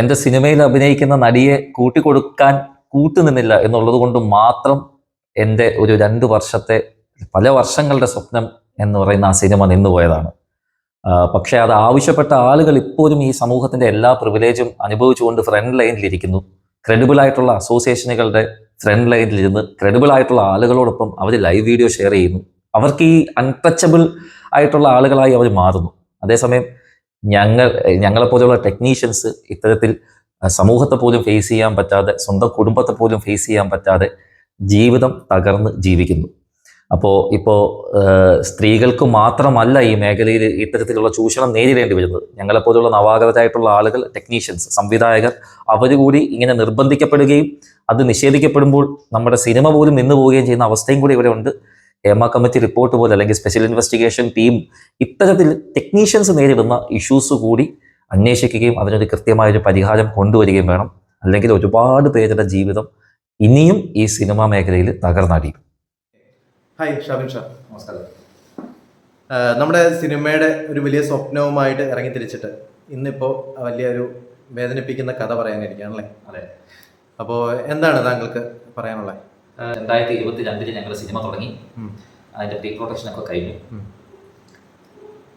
എന്റെ സിനിമയിൽ അഭിനയിക്കുന്ന നടിയെ കൂട്ടിക്കൊടുക്കാൻ കൂട്ടുനിന്നില്ല എന്നുള്ളത് കൊണ്ട് മാത്രം എന്റെ ഒരു രണ്ട് വർഷത്തെ പല വർഷങ്ങളുടെ സ്വപ്നം എന്ന് പറയുന്ന ആ സിനിമ നിന്നുപോയതാണ്. പക്ഷേ അത് ആവശ്യപ്പെട്ട ആളുകൾ ഇപ്പോഴും ഈ സമൂഹത്തിന്റെ എല്ലാ പ്രിവിലേജും അനുഭവിച്ചുകൊണ്ട് ഫ്രണ്ട് ലൈനിലിരിക്കുന്നു ക്രെഡിബിൾ ആയിട്ടുള്ള അസോസിയേഷനുകളുടെ ഫ്രണ്ട് ലൈനിലിരുന്ന് ക്രെഡിബിൾ ആയിട്ടുള്ള ആളുകളോടൊപ്പം അവർ ലൈവ് വീഡിയോ ഷെയർ ചെയ്യുന്നു. അവർക്ക് ഈ അൺടച്ചബിൾ ആയിട്ടുള്ള ആളുകളായി അവർ മാറുന്നു. അതേസമയം ഞങ്ങൾ ഞങ്ങളെപ്പോലെയുള്ള ടെക്നീഷ്യൻസ് ഇത്തരത്തിൽ സമൂഹത്തെ പോലും ഫേസ് ചെയ്യാൻ പറ്റാതെ സ്വന്തം കുടുംബത്തെ പോലും ഫേസ് ചെയ്യാൻ പറ്റാതെ ജീവിതം തകർന്ന് ജീവിക്കുന്നു. അപ്പോൾ ഇപ്പോൾ സ്ത്രീകൾക്ക് മാത്രമല്ല ഈ മേഖലയിൽ ഇത്തരത്തിലുള്ള ചൂഷണം നേരിടേണ്ടി വരുന്നത്. ഞങ്ങളെപ്പോലുള്ള നവാഗതരായിട്ടുള്ള ആളുകൾ ടെക്നീഷ്യൻസ് സംവിധായകർ അവർ കൂടി ഇങ്ങനെ നിർബന്ധിക്കപ്പെടുകയും അത് നിഷേധിക്കപ്പെടുമ്പോൾ നമ്മുടെ സിനിമ പോലും നിന്നു പോവുകയും ചെയ്യുന്ന അവസ്ഥയും കൂടി ഇവിടെ ഉണ്ട്. ഹേമ കമ്മിറ്റി റിപ്പോർട്ട് പോലെ അല്ലെങ്കിൽ സ്പെഷ്യൽ ഇൻവെസ്റ്റിഗേഷൻ ടീം ഇത്തരത്തിൽ ടെക്നീഷ്യൻസ് നേരിടുന്ന ഇഷ്യൂസ് കൂടി അന്വേഷിക്കുകയും അതിനൊരു കൃത്യമായൊരു പരിഹാരം കൊണ്ടുവരികയും വേണം. അല്ലെങ്കിൽ ഒരുപാട് പേരുടെ ജീവിതം ഇനിയും ഈ സിനിമാ മേഖലയിൽ തകർന്നടിയും. ഹായ് ഷാബിൻ ഷാ. നമസ്കാരം. നമ്മുടെ സിനിമയുടെ ഒരു വലിയ സ്വപ്നവുമായിട്ട് ഇറങ്ങി തിരിച്ചിട്ട് ഇന്നിപ്പോൾ വലിയൊരു വേദനിപ്പിക്കുന്ന കഥ പറയാനിരിക്കുകയാണല്ലേ അതെ. അപ്പോൾ എന്താണ് താങ്കൾക്ക് പറയാനുള്ളത്? രണ്ടായിരത്തി ഇരുപത്തി രണ്ടിൽ ഞങ്ങൾ സിനിമ തുടങ്ങി. അതിന്റെ പ്രീ പ്രൊഡക്ഷൻ ഒക്കെ കഴിഞ്ഞു.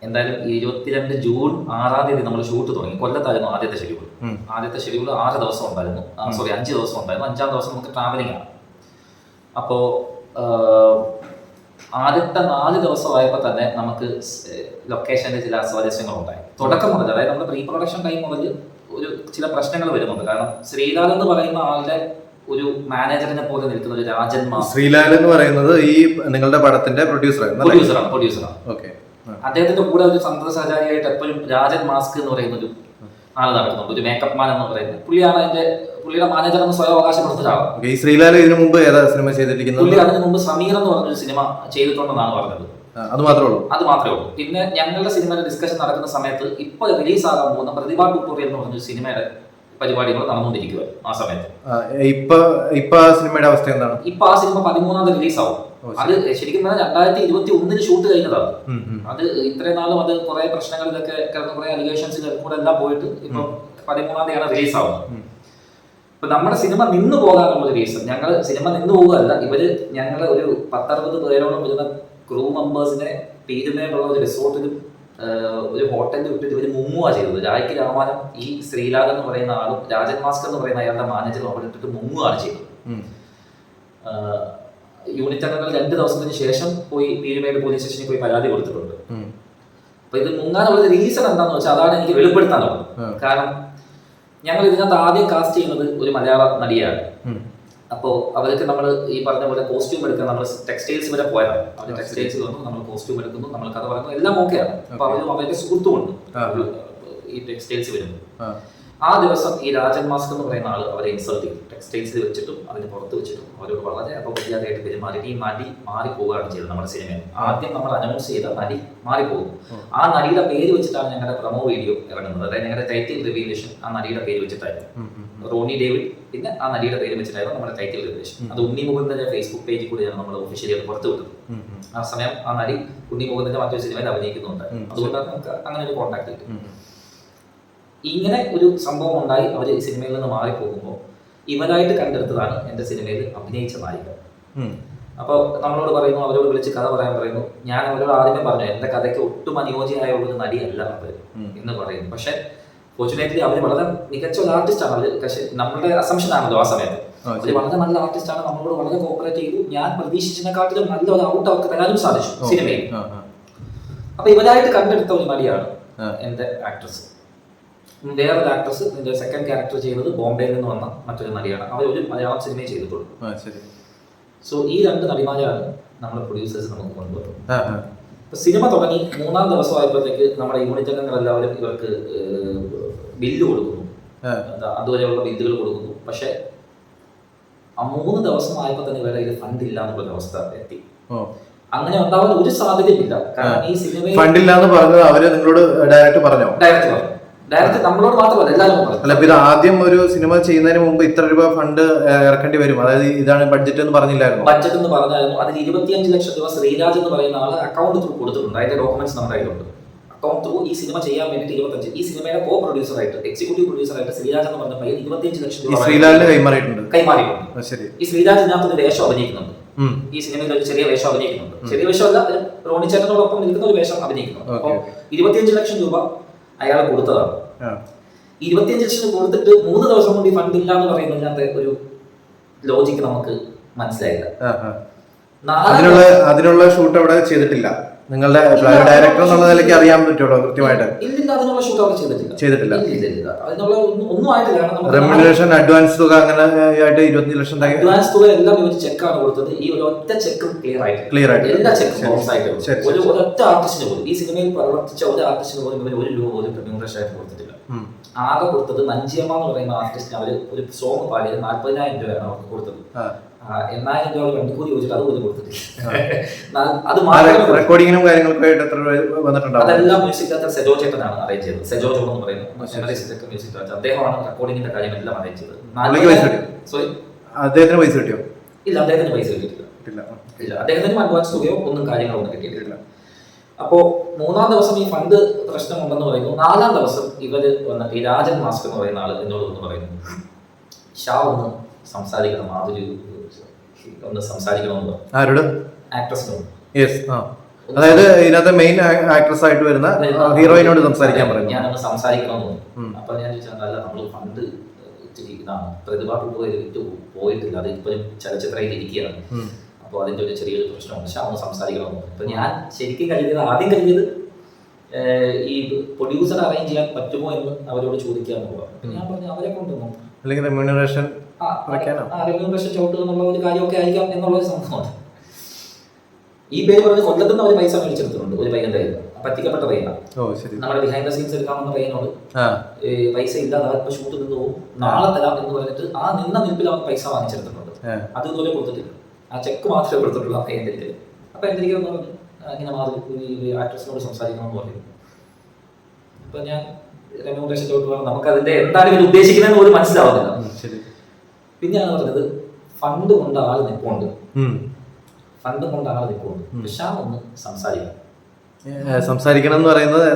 എന്തായാലും ഇരുപത്തിരണ്ട് ജൂൺ ആറാം തീയതി നമ്മൾ ഷൂട്ട് തുടങ്ങി. കൊല്ലത്തായിരുന്നു ആദ്യത്തെ ഷെഡ്യൂൾ ആദ്യത്തെ ഷെഡ്യൂൾ ആറ് ദിവസം ഉണ്ടായിരുന്നു. സോറി അഞ്ച് ദിവസം ഉണ്ടായിരുന്നു. അഞ്ചാം ദിവസം നമുക്ക് ട്രാവലിംഗ് ആണ്. അപ്പോൾ ആദ്യത്തെ നാല് ദിവസമായപ്പോൾ തന്നെ നമുക്ക് ലൊക്കേഷന്റെ ചില അസ്വാരസ്യങ്ങൾ ഉണ്ടായി തുടക്കം മുതൽ അതായത് നമ്മുടെ പ്രീ പ്രൊഡക്ഷൻ ടൈം മുതൽ ഒരു ചില പ്രശ്നങ്ങൾ വരുന്നുണ്ട്. കാരണം ശ്രീലാൽ എന്ന് പറയുന്ന ആളുടെ ഒരു മാനേജറിനെ പോലെ നിൽക്കുന്ന ഒരു രാജൻ ശ്രീലാൽ എന്ന് പറയുന്നത് ഈ നിങ്ങളുടെ പടത്തിന്റെ പ്രൊഡ്യൂസറാണ് പ്രൊഡ്യൂസറാണ് പ്രൊഡ്യൂസറാണ് ഓക്കെ അദ്ദേഹത്തിന്റെ കൂടെ ഒരു സന്തോഷാചാരിയായിട്ട് എപ്പോഴും രാജൻ മാസ്ക് എന്ന് പറയുന്ന ഒരു ആൾ നടക്കുന്നുണ്ട് ഒരു മേക്കപ്പ് മാൻ എന്ന് പറയുന്നത് പുള്ളിയാണ് അതിന്റെ പുള്ളിയുടെ മാനേജർ എന്ന് സ്വയം അവകാശപ്പെടുന്ന ഒരാളാണ് ഈ ശ്രീലാൽ ഇതിനു മുമ്പ് ഏതാ സിനിമ ചെയ്തിരിക്കുന്നത്? പുള്ളി അതിന് മുമ്പ് സമീർ എന്ന് പറഞ്ഞൊരു സിനിമ ചെയ്തിട്ടുണ്ടെന്നാണ് പറഞ്ഞത്. അത് മാത്രമേ ഉള്ളൂ. അത് മാത്രമേ ഉള്ളൂ. പിന്നെ ഞങ്ങളുടെ സിനിമയുടെ ഡിസ്കഷൻ നടക്കുന്ന സമയത്ത് ഇപ്പോൾ റിലീസ് ആകാൻ പോകുന്ന പ്രതിഭാ ട്യൂട്ടോറിയൽ എന്ന് പറഞ്ഞൊരു സിനിമയുടെ പരിപാടികൾ നടന്നുകൊണ്ടിരിക്കുക ആ സമയത്ത്. ആ, ഇപ്പൊ ഇപ്പൊ ആ സിനിമയുടെ അവസ്ഥ എന്താണ്? ഇപ്പൊ ആ സിനിമ പതിമൂന്നാം തീയതി റിലീസ് ആവും. അത് ശരിക്കും പറഞ്ഞാൽ രണ്ടായിരത്തി ഇരുപത്തി ഒന്നിന് ഷൂട്ട് കഴിഞ്ഞതാണ്. അത് ഇത്രയും നാളും അത് കുറെ പ്രശ്നങ്ങൾ ഇതൊക്കെ കിടന്ന് കുറെ അലിഗേഷൻസ് കൂടെ എല്ലാം പോയിട്ട് ഇപ്പൊ പതിമൂന്നാം തീയതിയാണ് റിലീസ് ആവുന്നത്. ഇപ്പൊ നമ്മുടെ സിനിമ നിന്നു പോകാനുള്ള റീസൺ ഞങ്ങൾ സിനിമ നിന്നു പോകുകയല്ല ഇവർ ഞങ്ങൾ ഒരു പത്തറുപത് പേരോളം വരുന്ന ക്രൂ മെമ്പേഴ്സിനെ പീരുമേലുള്ള ഒരു റിസോർട്ടിലും ഒരു ഹോട്ടലിൽ വിട്ടിട്ട് ഇവർ മുങ്ങുക ചെയ്തത് രാജയ്ക്ക് രാമാനം ഈ ശ്രീലാൽ എന്ന് പറയുന്ന ആളും രാജൻ മാസ്കർ എന്ന് പറയുന്ന അയാളുടെ മാനേജറും അവിടെ ഇട്ടിട്ട് മുങ്ങുകയാണ് ചെയ്തത്. യൂണിറ്റ് അംഗങ്ങൾ രണ്ട് ദിവസത്തിന് ശേഷം പോയി പീരുമേട് പോലീസ് സ്റ്റേഷനിൽ പോയി പരാതി കൊടുത്തിട്ടുണ്ട്. അപ്പൊ ഇത് മുങ്ങാനുള്ള റീസൺ എന്താണെന്ന് വെച്ചാൽ അതാണ് എനിക്ക് വെളിപ്പെടുത്താനുള്ളത് കാരണം ഞങ്ങൾ ഇതിനകത്ത് ആദ്യം കാസ്റ്റ് ചെയ്യുന്നത് ഒരു മലയാള നടിയാണ്. അപ്പോൾ അവർക്ക് നമ്മൾ ഈ പറഞ്ഞ പോലെ കോസ്റ്റ്യൂം എടുക്കാൻ നമ്മൾ ടെക്സ്റ്റൈൽസ് വരെ പോയതാണ്. അവർ ടെക്സ്റ്റൈൽസ് വന്നു നമ്മൾ കോസ്റ്റ്യൂം എടുക്കുന്നു നമ്മൾ കഥ പറയുന്നു എല്ലാം ഓക്കെയാണ് അപ്പൊ അവരും അവരുടെ സുഹൃത്തുമുണ്ട് ഈ ടെക്സ്റ്റൈൽസ് വരുന്നു ആ. ദിവസം ഈ രാജൻ മാസ്ക് എന്ന് പറയുന്ന ആൾ അവരെ ഇൻസൾട്ട് ചെയ്തു. ടെക്സ്റ്റൈൽസിൽ വെച്ചിട്ടും അതിന് പുറത്ത് വെച്ചിട്ടും അവരോട് വളരെ അപമര്യാദയായിട്ട് പെരുമാറി ഈ നടി മാറിപ്പോവുകയാണ് ചെയ്തത് നമ്മുടെ സിനിമയിൽ. ആദ്യം നമ്മൾ അനൗൺസ് ചെയ്ത നടി മാറിപ്പോകും. പോകും ആ നടിയുടെ പേര് വെച്ചിട്ടാണ് ഞങ്ങളുടെ പ്രൊമോ വീഡിയോ ഇറങ്ങുന്നത്. അതായത് ഞങ്ങളുടെ ടൈറ്റിൽ റിവീലേഷൻ ആ നടിയുടെ പേര് വെച്ചിട്ടായിരുന്നു. റോണി ഡേവിഡ് പിന്നെ ആ നടിയുടെ പേര് വെച്ചിട്ടായിരുന്നു നമ്മുടെ ടൈറ്റിൽ നിർദ്ദേശം അത് ഉണ്ണി മുകുന്ദന്റെ ഫേസ്ബുക്ക് പേജിൽ കൂടിയാണ് നമ്മൾ ഒഫീഷ്യലി അത് പുറത്തു വിട്ടത്. ആ സമയം ആ നടി ഉണ്ണി മുകുന്ദന്റെ മറ്റൊരു സിനിമയിൽ അഭിനയിക്കുന്നുണ്ട്. അതുകൊണ്ടാണ് നമുക്ക് അങ്ങനെ ഒരു കോൺടാക്ട് കിട്ടും. ഇങ്ങനെ ഒരു സംഭവം ഉണ്ടായി അവർ സിനിമയിൽ നിന്ന് മാറിപ്പോകുമ്പോൾ ഇവനായിട്ട് കണ്ടെടുത്തതാണ് എന്റെ സിനിമയിൽ അഭിനയിച്ച നായിക. അപ്പോൾ നമ്മളോട് പറയുന്നു അവരോട് വിളിച്ച് കഥ പറയാൻ പറയുന്നു ഞാൻ അവരോട് ആദ്യമേ പറഞ്ഞു എന്റെ കഥയ്ക്ക് ഒട്ടും അനുയോജ്യമായ ഒരു നടിയല്ല അവർ. എന്ന് പറയുന്നു പക്ഷെ ഫോർച്ചുനേറ്റ്ലി അവർ വളരെ മികച്ച ഒരു ആർട്ടിസ്റ്റാണ് അവർ പക്ഷേ നമ്മുടെ അസംഷൻ ആണല്ലോ ആ സമയത്ത് അവർ. വളരെ നല്ല ആർട്ടിസ്റ്റാണ് നമ്മളോട് വളരെ കോപ്പറേറ്റ് ചെയ്തു ഞാൻ പ്രതീക്ഷിച്ചതിനെക്കാട്ടിലും നല്ല ഒരു ഔട്ട് അവർക്ക് തരാനും സാധിച്ചു. സിനിമയിൽ. അപ്പൊ ഇവരായിട്ട് കണ്ടെടുത്ത ഒരു നടിയാണ് എന്റെ ആക്ട്രസ് വേറൊരു ആക്ട്രസ് ഇതിന്റെ സെക്കൻഡ് ക്യാരക്ടർ ചെയ്യുന്നത് ബോംബെയിൽ നിന്ന് വന്ന മറ്റൊരു നടിയാണ് അവർ ഒരു മലയാളം സിനിമയെ ചെയ്തിട്ടുള്ളൂ. സോ ഈ രണ്ട് നടിമാരാണ് നമ്മുടെ പ്രൊഡ്യൂസേഴ്സ് നമുക്ക് കൊണ്ടുവരുന്നത്. അപ്പൊ സിനിമ തുടങ്ങി മൂന്നാം ദിവസമായപ്പോഴത്തേക്ക് നമ്മുടെ യൂണിറ്റ് അംഗങ്ങളെല്ലാവരും ഇവർക്ക് ബില്ല് കൊടുക്കുന്നു. എന്താ അതുവരെയുള്ള ബില്ലുകൾ കൊടുക്കുന്നു. പക്ഷെ ആ മൂന്ന് ദിവസം ആയപ്പോൾ തന്നെ ഇവരുടെ കയ്യിൽ ഫണ്ട് ഇല്ല എന്നുള്ള അവസ്ഥ എത്തി. അങ്ങനെ ഉണ്ടാവാൻ ഒരു സാധ്യതയില്ല കാരണം ഈ സിനിമയിൽ എന്ന് പറഞ്ഞത് അവർ നിങ്ങളോട് ഡയറക്റ്റ് പറഞ്ഞോ? ഡയറക്റ്റ് പറഞ്ഞു. ഡയറക്റ്റ് നമ്മളോട് മാത്രമല്ല എല്ലാവരും അല്ല ഇത് ആദ്യം ഒരു സിനിമ ചെയ്യുന്നതിന് മുമ്പ് ഇത്ര രൂപ ഫണ്ട് ഇറക്കേണ്ടി വരും. അതായത് ഇതാണ് ബഡ്ജറ്റ് എന്ന് പറഞ്ഞില്ലായിരുന്നു? ബഡ്ജറ്റ് എന്ന് പറഞ്ഞായിരുന്നു അതിൽ ഇരുപത്തിയഞ്ച് ലക്ഷം രൂപ ശ്രീരാജ് എന്ന് പറയുന്ന ആൾ അക്കൗണ്ട് ത്രൂ കൊടുത്തിട്ടുണ്ട്. അതിന്റെ ഡോക്യുമെന്റ്സ് നമ്മുടെ കയ്യിലുണ്ട്. കോം ത്രൂ ഈ സിനിമ ചെയ്യാൻ വേണ്ടിയിട്ട് ഇരുപത്തഞ്ച്. ഈ സിനിമയുടെ കോ പ്രൊഡ്യൂസറായിട്ട് എക്സിക്യൂട്ടീവ് പ്രൊഡ്യൂസറായിട്ട് ശ്രീരാജ് എന്ന് പറഞ്ഞ പയ്യൻ ഇരുപത്തിയഞ്ച് ലക്ഷം രൂപ കൈമാറിയിട്ടുണ്ട്. കൈമാറിയിട്ടുണ്ട്. ഈ ശ്രീരാജ് ഇതിനകത്ത് ഒരു വേഷം അഭിനയിക്കുന്നുണ്ട്. ഈ സിനിമയിൽ ഒരു ചെറിയ വേഷം അഭിനയിക്കുന്നുണ്ട്. ചെറിയ വേഷമല്ല റോണി ചേട്ടനോടൊപ്പം നിൽക്കുന്ന ഒരു വേഷം അഭിനയിക്കുന്നുണ്ട്. അപ്പോൾ ഇരുപത്തിയഞ്ച് ലക്ഷം രൂപ അയാൾ കൊടുത്തതാണ്. ഇരുപത്തിയഞ്ച് ലക്ഷം കൊടുത്തിട്ട് മൂന്ന് ദിവസം കൊണ്ട് ഈ ഫണ്ട് ഇല്ല എന്ന് പറയുന്നതിനകത്ത് ഒരു ലോജിക്ക് നമുക്ക് മനസ്സിലായില്ല. അതിനുള്ള ഷൂട്ട് അവിടെ ചെയ്തിട്ടില്ല. നിങ്ങളുടെ ഡയറക്ടർ എന്നുള്ള നിലയ്ക്ക് അറിയാൻ പറ്റുള്ളൂ കൃത്യമായിട്ട്? ഇല്ലില്ല അതിനുള്ള ഷൂട്ട് അവിടെ ചെയ്തിട്ടില്ല. ചെയ്തിട്ടില്ല. ഇല്ല, ഇല്ല, ഇല്ല. അതിനുള്ള ഒന്നും ആയിട്ടില്ല. കാരണം റെമ്യൂണറേഷൻ അഡ്വാൻസ് തുക അങ്ങനെ ആയിട്ട് ഇരുപത്തി ലക്ഷം തക- അഡ്വാൻസ് തുക എല്ലാം ഇവർ ചെക്കാണ് കൊടുത്തത്. ഈ ഒരു ഒറ്റ ചെക്കും ക്ലിയർ ആയിട്ട് ക്ലിയർ ആയിട്ട്. എല്ലാ ചെക്കും ബോക്സ് ആയിട്ട് ഒരു ഒരൊറ്റ ആർട്ടിസ്റ്റിന് പോലും ഈ സിനിമയിൽ പ്രവർത്തിച്ച ഒരു ആർട്ടിസ്റ്റിന് പോലും ഇവർ ഒരു രൂപ പോലും റെമ്യൂണറേഷൻ ആയിട്ട് കൊടുത്തിട്ടില്ല. ആകെ കൊടുത്തത് മഞ്ചിയമ്മ എന്ന് പറയുന്ന ആർട്ടിസ്റ്റിന് അവർ ഒരു സോങ് പാടിയത് നാൽപ്പതിനായിരം രൂപയാണ് അവർക്ക് കൊടുത്തത്. എണ്ണായിരം രൂപ വണ്ടിക്കൂലി ചോദിച്ചിട്ട് അത് പോലും കൊടുത്തിട്ടില്ല. അത് മാത്രം റെക്കോർഡിങ്ങിനും കാര്യങ്ങൾക്കും ആയിട്ട് എത്ര രൂപ വന്നിട്ടുണ്ടാവും? അതെല്ലാം മ്യൂസിക് ഡയറക്ടർ സെജോ ചേട്ടനാണ് അറേഞ്ച് ചെയ്തത്. സെജോ ജോൺ എന്ന് പറയുന്നത്. മ്യൂസിക് ഡയറക്ടർ അദ്ദേഹമാണ് റെക്കോർഡിങ്ങിന്റെ കാര്യമെല്ലാം അറേഞ്ച് ചെയ്തത്? സോറി അദ്ദേഹത്തിന് പൈസ കിട്ടിയോ? ഇല്ല അദ്ദേഹത്തിന് പൈസ കിട്ടിയിട്ടില്ല. ഇല്ല അദ്ദേഹത്തിന് അഡ്വാൻസ് തുകയോ ഒന്നും കാര്യങ്ങളൊന്നും കിട്ടിയിട്ടില്ല. അപ്പോ മൂന്നാം ദിവസം ഈ ഫണ്ട് പ്രശ്നം ഉണ്ടെന്ന് പറയുന്നു. നാലാം ദിവസം ഇവർ വന്ന ഈ രാജൻ മാസ്ക് എന്ന് പറയുന്ന ആൾ എന്നോട് ഒന്ന് പറയുന്നു. ഷാ ഒന്ന് സംസാരിക്കണം മാധുരി ഒന്ന് സംസാരിക്കണമെന്ന് ആരോട്? ആക്ട്രസിനോട് യെസ് ആ. അതായത് ഇതിനകത്ത് മെയിൻ ആക്ട്രസ് ആയിട്ട് വരുന്ന ഹീറോയിനോട് സംസാരിക്കാൻ പറയുന്നു. ഞാനൊന്ന് സംസാരിക്കണമെന്ന്. അപ്പൊ ഞാൻ ചോദിച്ചാൽ അല്ല നമ്മൾ ഫണ്ട് ഇതാണ് പ്രതിഭ പോയിട്ടില്ല. അത് ഇപ്പൊ ചലച്ചിത്രയിൽ ഇരിക്കുകയാണ്. അപ്പോൾ അതിന്റെ ഒരു ചെറിയൊരു പ്രശ്നമാണ്. പക്ഷെ ഒന്ന് സംസാരിക്കണമെന്ന് അപ്പൊ ഞാൻ ശരിക്കും കഴിഞ്ഞത് ആദ്യം കഴിഞ്ഞത് ഈ പ്രൊഡ്യൂസർ അറേഞ്ച് ചെയ്യാൻ പറ്റുമോ എന്ന് അവരോട് ചോദിക്കാന്ന് പറഞ്ഞു. ഞാൻ പറഞ്ഞു അവരെ കൊണ്ടുവന്നു. അല്ലെങ്കിൽ റെമ്യൂണറേഷൻ ആ, റെമ്യൂണറേഷൻ ചവിട്ടുക എന്നുള്ള ഒരു കാര്യമൊക്കെ ആയിരിക്കാം എന്നുള്ള ഒരു സംഭവമാണ്. ഈ പേര് പറഞ്ഞ് കൊല്ലത്തുനിന്ന് അവർ പൈസ മേടിച്ചെടുത്തിട്ടുണ്ട്. ഒരു കയ്യിൽ. പറ്റിക്കപ്പെട്ട പയ്യനാണ് നമ്മുടെ ബിഹൈൻഡ് ദ സീൻസ് എടുക്കാൻ വന്ന പയ്യനോട് പൈസ ഇല്ലാതെ അവർക്ക് ഷൂട്ട് നിന്ന് പോകും. നാളെ തരാം എന്ന് പറഞ്ഞിട്ട് ആ നിന്ന നിൽപ്പിൽ അവൻ പൈസ വാങ്ങിച്ചെടുത്തിട്ടുണ്ട്. അത് ഇതുപോലെ കൊടുത്തിട്ടില്ല. ആ ചെക്ക് മാത്രമേ കൊടുത്തിട്ടുള്ളൂ ആ പയ്യന്റെ അടുക്കൽ അപ്പൊ അടുക്കൽ പറഞ്ഞു "ആ, ഇങ്ങനെ മാറി ആക്ട്രസിനോട് സംസാരിക്കണമെന്ന് പറഞ്ഞു. അപ്പൊ ഞാൻ റെമ്യൂണറേഷൻ ചോട്ട് പറഞ്ഞു നമുക്ക് അതിന്റെ എന്താണ് ഇവർ ഉദ്ദേശിക്കുന്നതെന്ന് പോലും മനസ്സിലാവുന്നില്ല. പിന്നെയാണ് പറഞ്ഞത് ഫണ്ട് കൊണ്ട് ആൾ നിൽപ്പുണ്ട് ഫണ്ട് കൊണ്ട് ആൾ നിൽപ്പുണ്ട് പക്ഷെ ഒന്ന് സംസാരിക്കണം. സംസാരിക്കണം എന്ന് പറയുന്നത്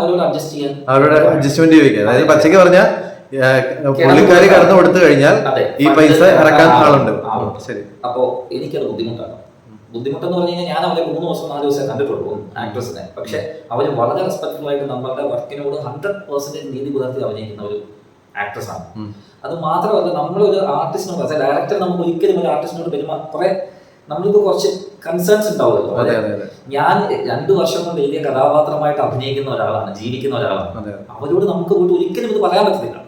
അവരോട് അഡ്ജസ്റ്റ് ചെയ്യാൻ അവരുടെ അഡ്ജസ്റ്റ്മെന്റ് ചോദിക്കുക. അതായത് പച്ചയ്ക്ക് പറഞ്ഞാൽ പുള്ളിക്കാരി കടന്നു കൊടുത്തു കഴിഞ്ഞാൽ ഈ പൈസ ഇറക്കാൻ ആളുണ്ട്. ശരി. അപ്പോ എനിക്കത് ബുദ്ധിമുട്ടാണ്. ബുദ്ധിമുട്ടെന്ന് പറഞ്ഞു കഴിഞ്ഞാൽ ഞാൻ അവരെ മൂന്ന് ദിവസം നാല് ദിവസം കണ്ടിട്ടുള്ളൂ ആക്ട്രസിനെ പക്ഷെ അവർ വളരെ റെസ്പെക്ട്ഫുൾ ആയിട്ട് നമ്മളുടെ വർക്കിനോട് ഹൺഡ്രഡ് പെർസെന്റേജ് നീതി പുലർത്തി അഭിനയിക്കുന്ന ഒരു ആക്ട്രസ് ആണ്. അത് മാത്രമല്ല നമ്മളൊരു ആർട്ടിസ്റ്റിനോട് അതായത് ഡയറക്ടർ നമുക്ക് ഒരിക്കലും ഒരു ആർട്ടിസ്റ്റിനോട് പെരുമാ കുറെ നമ്മൾക്ക് കുറച്ച് കൺസേൺസ് ഉണ്ടാവുമല്ലോ ഞാൻ രണ്ടു വർഷം കൊണ്ട് വലിയ കഥാപാത്രമായിട്ട് അഭിനയിക്കുന്ന ഒരാളാണ് ജീവിക്കുന്ന ഒരാളാണ്. അവരോട് നമുക്ക് പോയിട്ട് ഒരിക്കലും ഇത് പറയാൻ പറ്റത്തില്ല.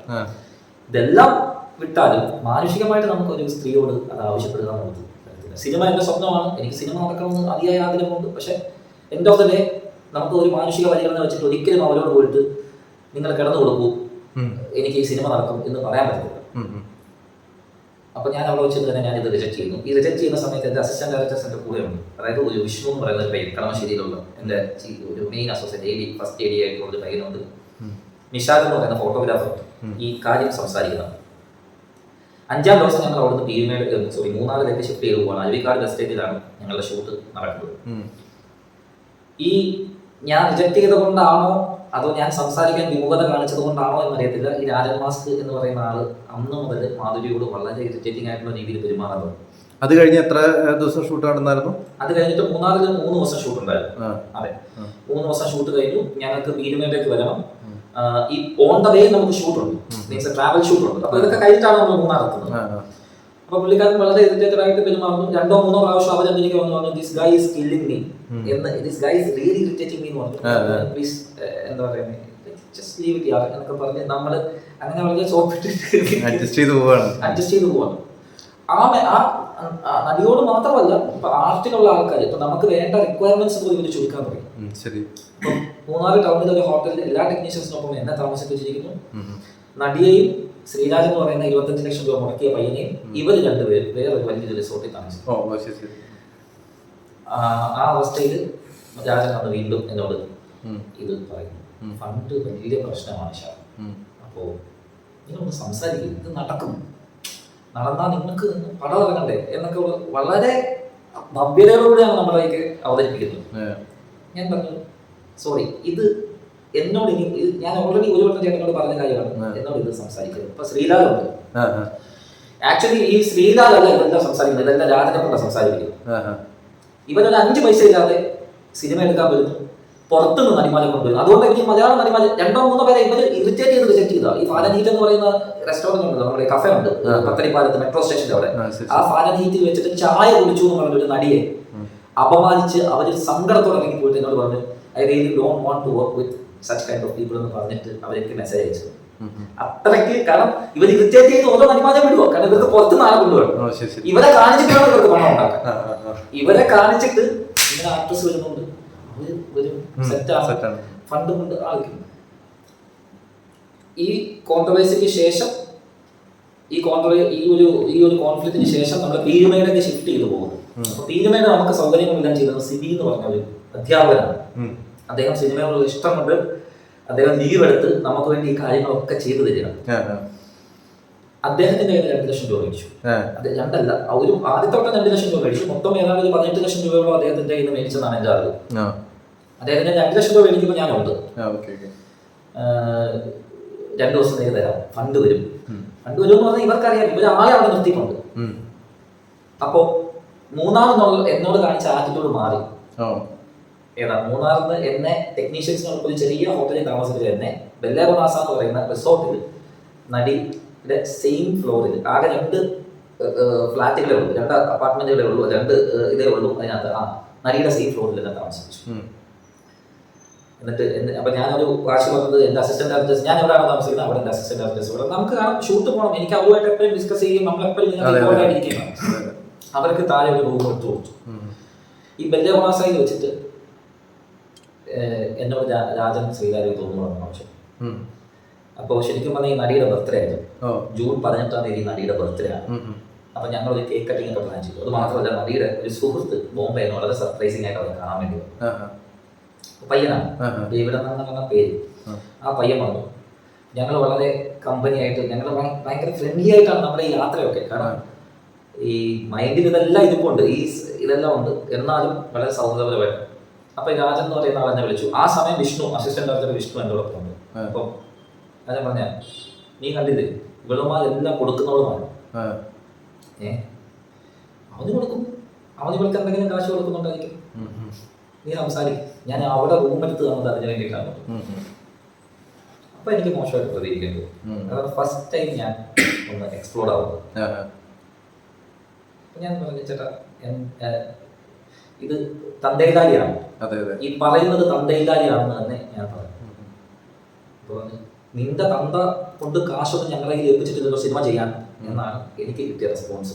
ഇതെല്ലാം വിട്ടാലും മാനുഷികമായിട്ട് നമുക്ക് ഒരു സ്ത്രീയോട് അത് ആവശ്യപ്പെടുക എന്നുള്ളത് സിനിമ എന്റെ സ്വപ്നമാണ് എനിക്ക് സിനിമ നടക്കണമെന്ന് അതിയായ ആഗ്രഹമുണ്ട്. പക്ഷെ എന്റെ ഓഫ് ദ ഡേ നമുക്ക് ഒരു മാനുഷിക പരിഗണന വെച്ചിട്ട് ഒരിക്കലും അവരോട് പോയിട്ട് നിങ്ങൾ കിടന്നു കൊടുക്കൂ. എനിക്ക് ഈ സിനിമ നടക്കും എന്ന് പറയാൻ പറ്റത്തില്ല. അപ്പൊ ഞാൻ അവിടെ വെച്ചിട്ട് തന്നെ ഞാൻ ഇത് റിജക്ട് ചെയ്യുന്നു. ഈ റിജക്ട് ചെയ്യുന്ന സമയത്ത് എന്റെ അസിസ്റ്റന്റ് ഡയറക്ടേഴ്സ് എന്റെ കൂടെയുണ്ട് അതായത് ഒരു വിഷ്ണു എന്ന് പറയുന്ന ഒരു പയ്യൻ കളമശ്ശേരിയിലുള്ള എന്റെ ഒരു main associate A D first A D ആയിട്ടുള്ള ഒരു പയ്യനുണ്ട്. നിഷാദ് എന്ന് പറയുന്ന ഫോട്ടോഗ്രാഫർ ഈ കാര്യം സംസാരിക്കുന്നത്. അഞ്ചാം ദിവസം ഞങ്ങൾ അവിടുന്ന് പീരുമേട് സോറി മൂന്നാറിലേക്ക് ഷിഫ്റ്റ് ചെയ്ത് പോവാണ്. അരുവിക്കാട് എസ്റ്റേറ്റിലാണ് ഞങ്ങളുടെ ഷൂട്ട് നടക്കുന്നത്. ഈ ഞാൻ റിജക്ട് ചെയ്തത് കൊണ്ടാണോ അതോ ഞാൻ സംസാരിക്കാൻ വിമുഖത കാണിച്ചത് കൊണ്ടാണോ എന്നറിയത്തില്ല. ഈ രാജൻ മാസ്ക് എന്ന് പറയുന്ന ആൾ അന്ന് മുതൽ മാധുരിയോട് വളരെ ഇറിറ്റേറ്റിംഗ് ആയിട്ടുള്ള രീതിയിൽ പെരുമാറുന്നത് അത് കഴിഞ്ഞ് എത്ര ദിവസം ഷൂട്ട് നടന്നായിരുന്നു? അത് കഴിഞ്ഞിട്ട് മൂന്നാറിൽ മൂന്ന് ദിവസം ഷൂട്ട് ഉണ്ടായിരുന്നു. അതെ. മൂന്ന് ദിവസം ഷൂട്ട് കഴിഞ്ഞു. ഞങ്ങൾക്ക് വീരുമേലേക്ക് വരണം. ഈ ഓൺ ദ വേ നമുക്ക് ഷൂട്ട് ഉണ്ട്. മീൻസ് ട്രാവൽ ഷൂട്ട് ഉണ്ട്. അപ്പൊ ഇതൊക്കെ കഴിഞ്ഞിട്ടാണ് നമ്മൾ മൂന്നാർ എത്തുന്നത്. അപ്പൊ പുള്ളിക്കാരൻ വളരെ ഇറിറ്റേറ്റഡ് ആയിട്ട് പെരുമാറുന്നു രണ്ടോ മൂന്നോ പ്രാവശ്യം അവർ എനിക്ക് വന്നു പറഞ്ഞു this guy is killing me എന്ന് this guy is really irritating me എന്ന് പറഞ്ഞു. പ്ലീസ് എന്താ പറയുക ജസ്റ്റ് ലീവ് ഇറ്റ് യാർ എന്നൊക്കെ പറഞ്ഞ് നമ്മൾ അങ്ങനെ വളരെ സോഫ്റ്റ് അഡ്ജസ്റ്റ് ചെയ്ത് പോവാണ്. അഡ്ജസ്റ്റ് ചെയ്ത് പോവാണ്. ആ ആ നടിയോട് മാത്രമല്ല ഇപ്പൊ ആർട്ടിലുള്ള ആൾക്കാർ ഇപ്പൊ നമുക്ക് വേണ്ട റിക്വയർമെന്റ്സ് പോലും ഇവർ ചുരുക്കാൻ തുടങ്ങി. ശരി. മൂന്നാർ ടൗണിൽ ഒരു ഹോട്ടലിൽ എല്ലാ ടെക്നീഷ്യൻസിനൊപ്പം എന്നെ താമസിപ്പിച്ചിരിക്കുന്നു. നടിയെയും ശ്രീരാജ് എന്ന് പറയുന്ന ഇരുപത്തഞ്ച് ലക്ഷം രൂപ മുടക്കിയ പയ്യനെയും ഇവർ രണ്ടുപേരും വേറെ ഒരു വലിയൊരു റിസോർട്ടിൽ താമസിച്ചു. ആ അവസ്ഥയിൽ രാജൻ അന്ന് വീണ്ടും എന്നോട് ഇത് പറയുന്നു. ഫണ്ട് വലിയ പ്രശ്നമാണ് ഷാ. അപ്പോ നിങ്ങളൊന്ന് സംസാരിക്കും ഇത് നടക്കും. നടന്നാൽ നിങ്ങൾക്ക് പടം ഇറങ്ങണ്ടേ എന്നൊക്കെ വളരെ ഭവ്യതയോടുകൂടിയാണ് നമ്മളേക്ക് അവതരിപ്പിക്കുന്നത്. ഞാൻ പറഞ്ഞു സോറി ഇത് എന്നോട് ഇനി ഞാൻ ഓൾറെഡി ഒരു വട്ടം ചേട്ടനോട് പറഞ്ഞ കാര്യമാണ്. എന്നോട് ഇത് സംസാരിക്കുന്നത്. ഇപ്പൊ ശ്രീലാദ് ഉണ്ട്. ആക്ച്വലി ഈ ശ്രീലാലല്ല ഇതെല്ലാം സംസാരിക്കുന്നത്. ഇതെല്ലാം രാധനപ്പെട്ട കൊണ്ടാണ് സംസാരിക്കുന്നത്. ഇവരൊരു അഞ്ച് പൈസ ഇല്ലാതെ സിനിമ എടുക്കാൻ വരുന്നു പുറത്തുനിന്ന് നടിമാരെ കൊണ്ടുവരുന്നു. അതുകൊണ്ട് എനിക്ക് മലയാളം നടിമാരെ രണ്ടോ മൂന്നോ പേരെ ഇവർ ഇറിറ്റേറ്റ് ചെയ്ത് റിജക്ട് ചെയ്താൽ ഈ ഫാലനീറ്റ് എന്ന് പറയുന്ന റെസ്റ്റോറന്റ് ഉണ്ട് നമ്മുടെ കഫേ ഉണ്ട്. പത്തനിപ്പാലത്ത് പത്തടിപ്പാലത്ത് മെട്രോ സ്റ്റേഷന്റെ അവിടെ. ആ, ആ വെച്ചിട്ട് ചായ കുടിച്ചു എന്ന് പറഞ്ഞ ഒരു നടിയെ. അപമാനിച്ച് അവർ സങ്കടത്തോടെ ഇറങ്ങി പോയിട്ട് എന്നോട് പറഞ്ഞു I really don't want to work with such kind of people എന്ന് പറഞ്ഞിട്ട് അവർക്ക് മെസ്സേജ് അയച്ചു. അത്രയ്ക്ക് കാരണം ഇവർ ഇറിറ്റേറ്റ് ചെയ്ത് ഓരോ നടിമാരെ വിടുവോ കാരണം ഇവർക്ക് പുറത്ത് നാളെ കൊണ്ടുപോകണം. ഇവരെ കാണിച്ചിട്ടാണ് ഇവർക്ക് പണം ഉണ്ടാക്കാൻ. ഇവരെ കാണിച്ചിട്ട് ഇങ്ങനെ ആക്ട്രസ് വരുന്നുണ്ട് ഒരു ഉം, സെറ്റാണ്. ഫണ്ട് കൊണ്ട് ആളിക്കും ഈ കോൺട്രവേഴ്സിക്ക് ശേഷം ഈ കോൺട്രവേ ഈ ഒരു ഈ ഒരു കോൺഫ്ലിക്റ്റിന് ശേഷം നമ്മൾ പീരുമേലേക്ക് ഷിഫ്റ്റ് ചെയ്തു പോകുന്നു. അപ്പൊ പീരുമേനെ നമുക്ക് സൗകര്യങ്ങളെല്ലാം ചെയ്തത് സിബി എന്ന് പറഞ്ഞ ഒരു അധ്യാപകനാണ്. അദ്ദേഹം സിനിമയോടുള്ള ഇഷ്ടം കൊണ്ട് അദ്ദേഹം ലീവ് എടുത്ത് നമുക്ക് വേണ്ടി ഈ കാര്യങ്ങളൊക്കെ ചെയ്തു ആ. അദ്ദേഹത്തിന്റെ കയ്യിൽ രണ്ട് ലക്ഷം രൂപ മേടിച്ചു. അത് രണ്ടല്ല ഒരു ആദ്യത്തെ വട്ടം രണ്ട് ലക്ഷം രൂപ മേടിച്ചു. മൊത്തം ഏതാണ്ട് ഒരു പതിനെട്ട് ലക്ഷം രൂപയോളം അദ്ദേഹത്തിന്റെ കയ്യിൽ മേടിച്ചതാണ് എന്റെ അറിവ്. അദ്ദേഹത്തിന്റെ അദ്ദേഹത്തിന് രണ്ട് ലക്ഷം രൂപ മേടിക്കുമ്പോൾ ഞാനുണ്ട്. രണ്ടു ദിവസം നേരെ തരാം. ഫണ്ട് വരും. ഫണ്ട് വരും എന്ന് പറഞ്ഞാൽ ഇവർക്കറിയാം. ഇവർ ആളെ അവിടെ നിർത്തിക്കൊണ്ട്. അപ്പോ മൂന്നാമത് എന്നോട് കാണിച്ച ആറ്റിറ്റ്യൂഡ് മാറി. ഓ. മൂന്നാറിൽ മൂന്നാറിന്ന് എന്നെ ടെക്നീഷ്യൻസിനോടൊപ്പം ഒരു ചെറിയ ഹോട്ടലിൽ താമസിപ്പിച്ച എന്നെ ബെല്ലാഗുണാസ എന്ന് പറയുന്ന റിസോർട്ടിൽ നടിയുടെ സെയിം ഫ്ലോറിൽ ആകെ രണ്ട് ഫ്ലാറ്റുകളേ ഉള്ളൂ. രണ്ട് അപ്പാർട്ട്മെന്റുകളേ ഉള്ളൂ. രണ്ട് ഇതേ ഉള്ളൂ അതിനകത്ത്. ആ നടിയുടെ സെയിം ഫ്ലോറിൽ എന്നെ താമസിപ്പിച്ചു. എന്നിട്ട് എന്നെ അപ്പൊ ഞാനൊരു വാശി പറഞ്ഞത് എന്റെ അസിസ്റ്റന്റ് ആർട്ടിസ്റ്റ് ഞാൻ എവിടെയാണ് താമസിക്കുന്നത്? അവിടെ എന്റെ അസിസ്റ്റന്റ് ആർട്ടിസ്റ്റ് ഇവിടെ നമുക്ക് കാരണം ഷൂട്ട് പോകണം എനിക്ക് അവരുമായിട്ട് എപ്പോഴും ഡിസ്കസ് ചെയ്യും. നമ്മളെപ്പോഴും. അവർക്ക് താഴെ ഒരു റൂം എടുത്തു കൊടുത്തു. ഈ ബല്യമാസായി വെച്ചിട്ട് എന്നോട് രാജൻ സ്വീകാര്യം തോന്നുന്നു ആവശ്യം. അപ്പോ അപ്പോൾ ശരിക്കും പറഞ്ഞാൽ ഈ നടിയുടെ ബർത്ത്ഡേ ആയിരുന്നു. ജൂൺ പതിനെട്ടാം തീയതി നടിയുടെ ബർത്ത്ഡേ ആണ്. അപ്പൊ ഞങ്ങൾ ഒരു കേക്ക് കട്ടിംഗ് ഒക്കെ പ്ലാൻ ചെയ്തു. അത് മാത്രമല്ല നടിയുടെ ഒരു സുഹൃത്ത് ബോംബെ വളരെ സർപ്രൈസിംഗ് ആയിട്ട് അവരെ കാണാൻ വേണ്ടി. പയ്യനാണ്. ഡേവിഡ് എന്നാണ് പറഞ്ഞ പേര്. ആ. പയ്യൻ വന്നു. ഞങ്ങൾ വളരെ കമ്പനി ആയിട്ട് ഞങ്ങൾ ഭയങ്കര ഫ്രണ്ട്ലി ആയിട്ടാണ് നമ്മുടെ ഈ യാത്രയൊക്കെ. കാരണം ഈ മൈൻഡിൽ ഇതെല്ലാം ഉണ്ട്. ഈ ഇതെല്ലാം ഉണ്ട്. എന്നാലും വളരെ സൗഹൃദപരമായിട്ട്. അപ്പൊ രാജൻ എന്ന് പറയുന്ന ആളെന്നെ വിളിച്ചു. ആ സമയം വിഷ്ണു അസിസ്റ്റന്റ് ഡയറക്ടർ വിഷ്ണു എന്റെ ഒപ്പം ഉണ്ട് അപ്പൊ ഞാൻ പറഞ്ഞ നീ കണ്ടില്ലേ ഇവളുമാരെല്ലാം കൊടുക്കുന്നവളുമാണ്. ഏ? അവന് കൊടുക്കും. അവന് ഇവൾക്ക് എന്തെങ്കിലും കാശ് കൊടുക്കുന്നുണ്ടായിരിക്കും. നീ സംസാരിക്കും. ഞാൻ അവിടെ റൂം എടുത്ത് തന്നത് അതിന് വേണ്ടിയിട്ടാണ്. അപ്പൊ എനിക്ക് മോശമായിട്ട് പ്രതികരിക്കേണ്ടി. അതാണ് ഫസ്റ്റ് ടൈം ഞാൻ ഒന്ന് എക്സ്പ്ലോർ ആവുന്നത് ഞാൻ പറഞ്ഞു ചേട്ടാ ഇത് തന്തയിലാലിയാണ്. ഈ പറയുന്നത് തന്തയിലാലിയാണെന്ന് തന്നെ ഞാൻ. അപ്പൊ നിന്റെ തന്ത കൊണ്ട് കാശൊന്നും ഞങ്ങളെ കയ്യിൽ ഏൽപ്പിച്ചിട്ടില്ലല്ലോ സിനിമ ചെയ്യാൻ എന്നാണ് എനിക്ക് കിട്ടിയ റെസ്പോൺസ്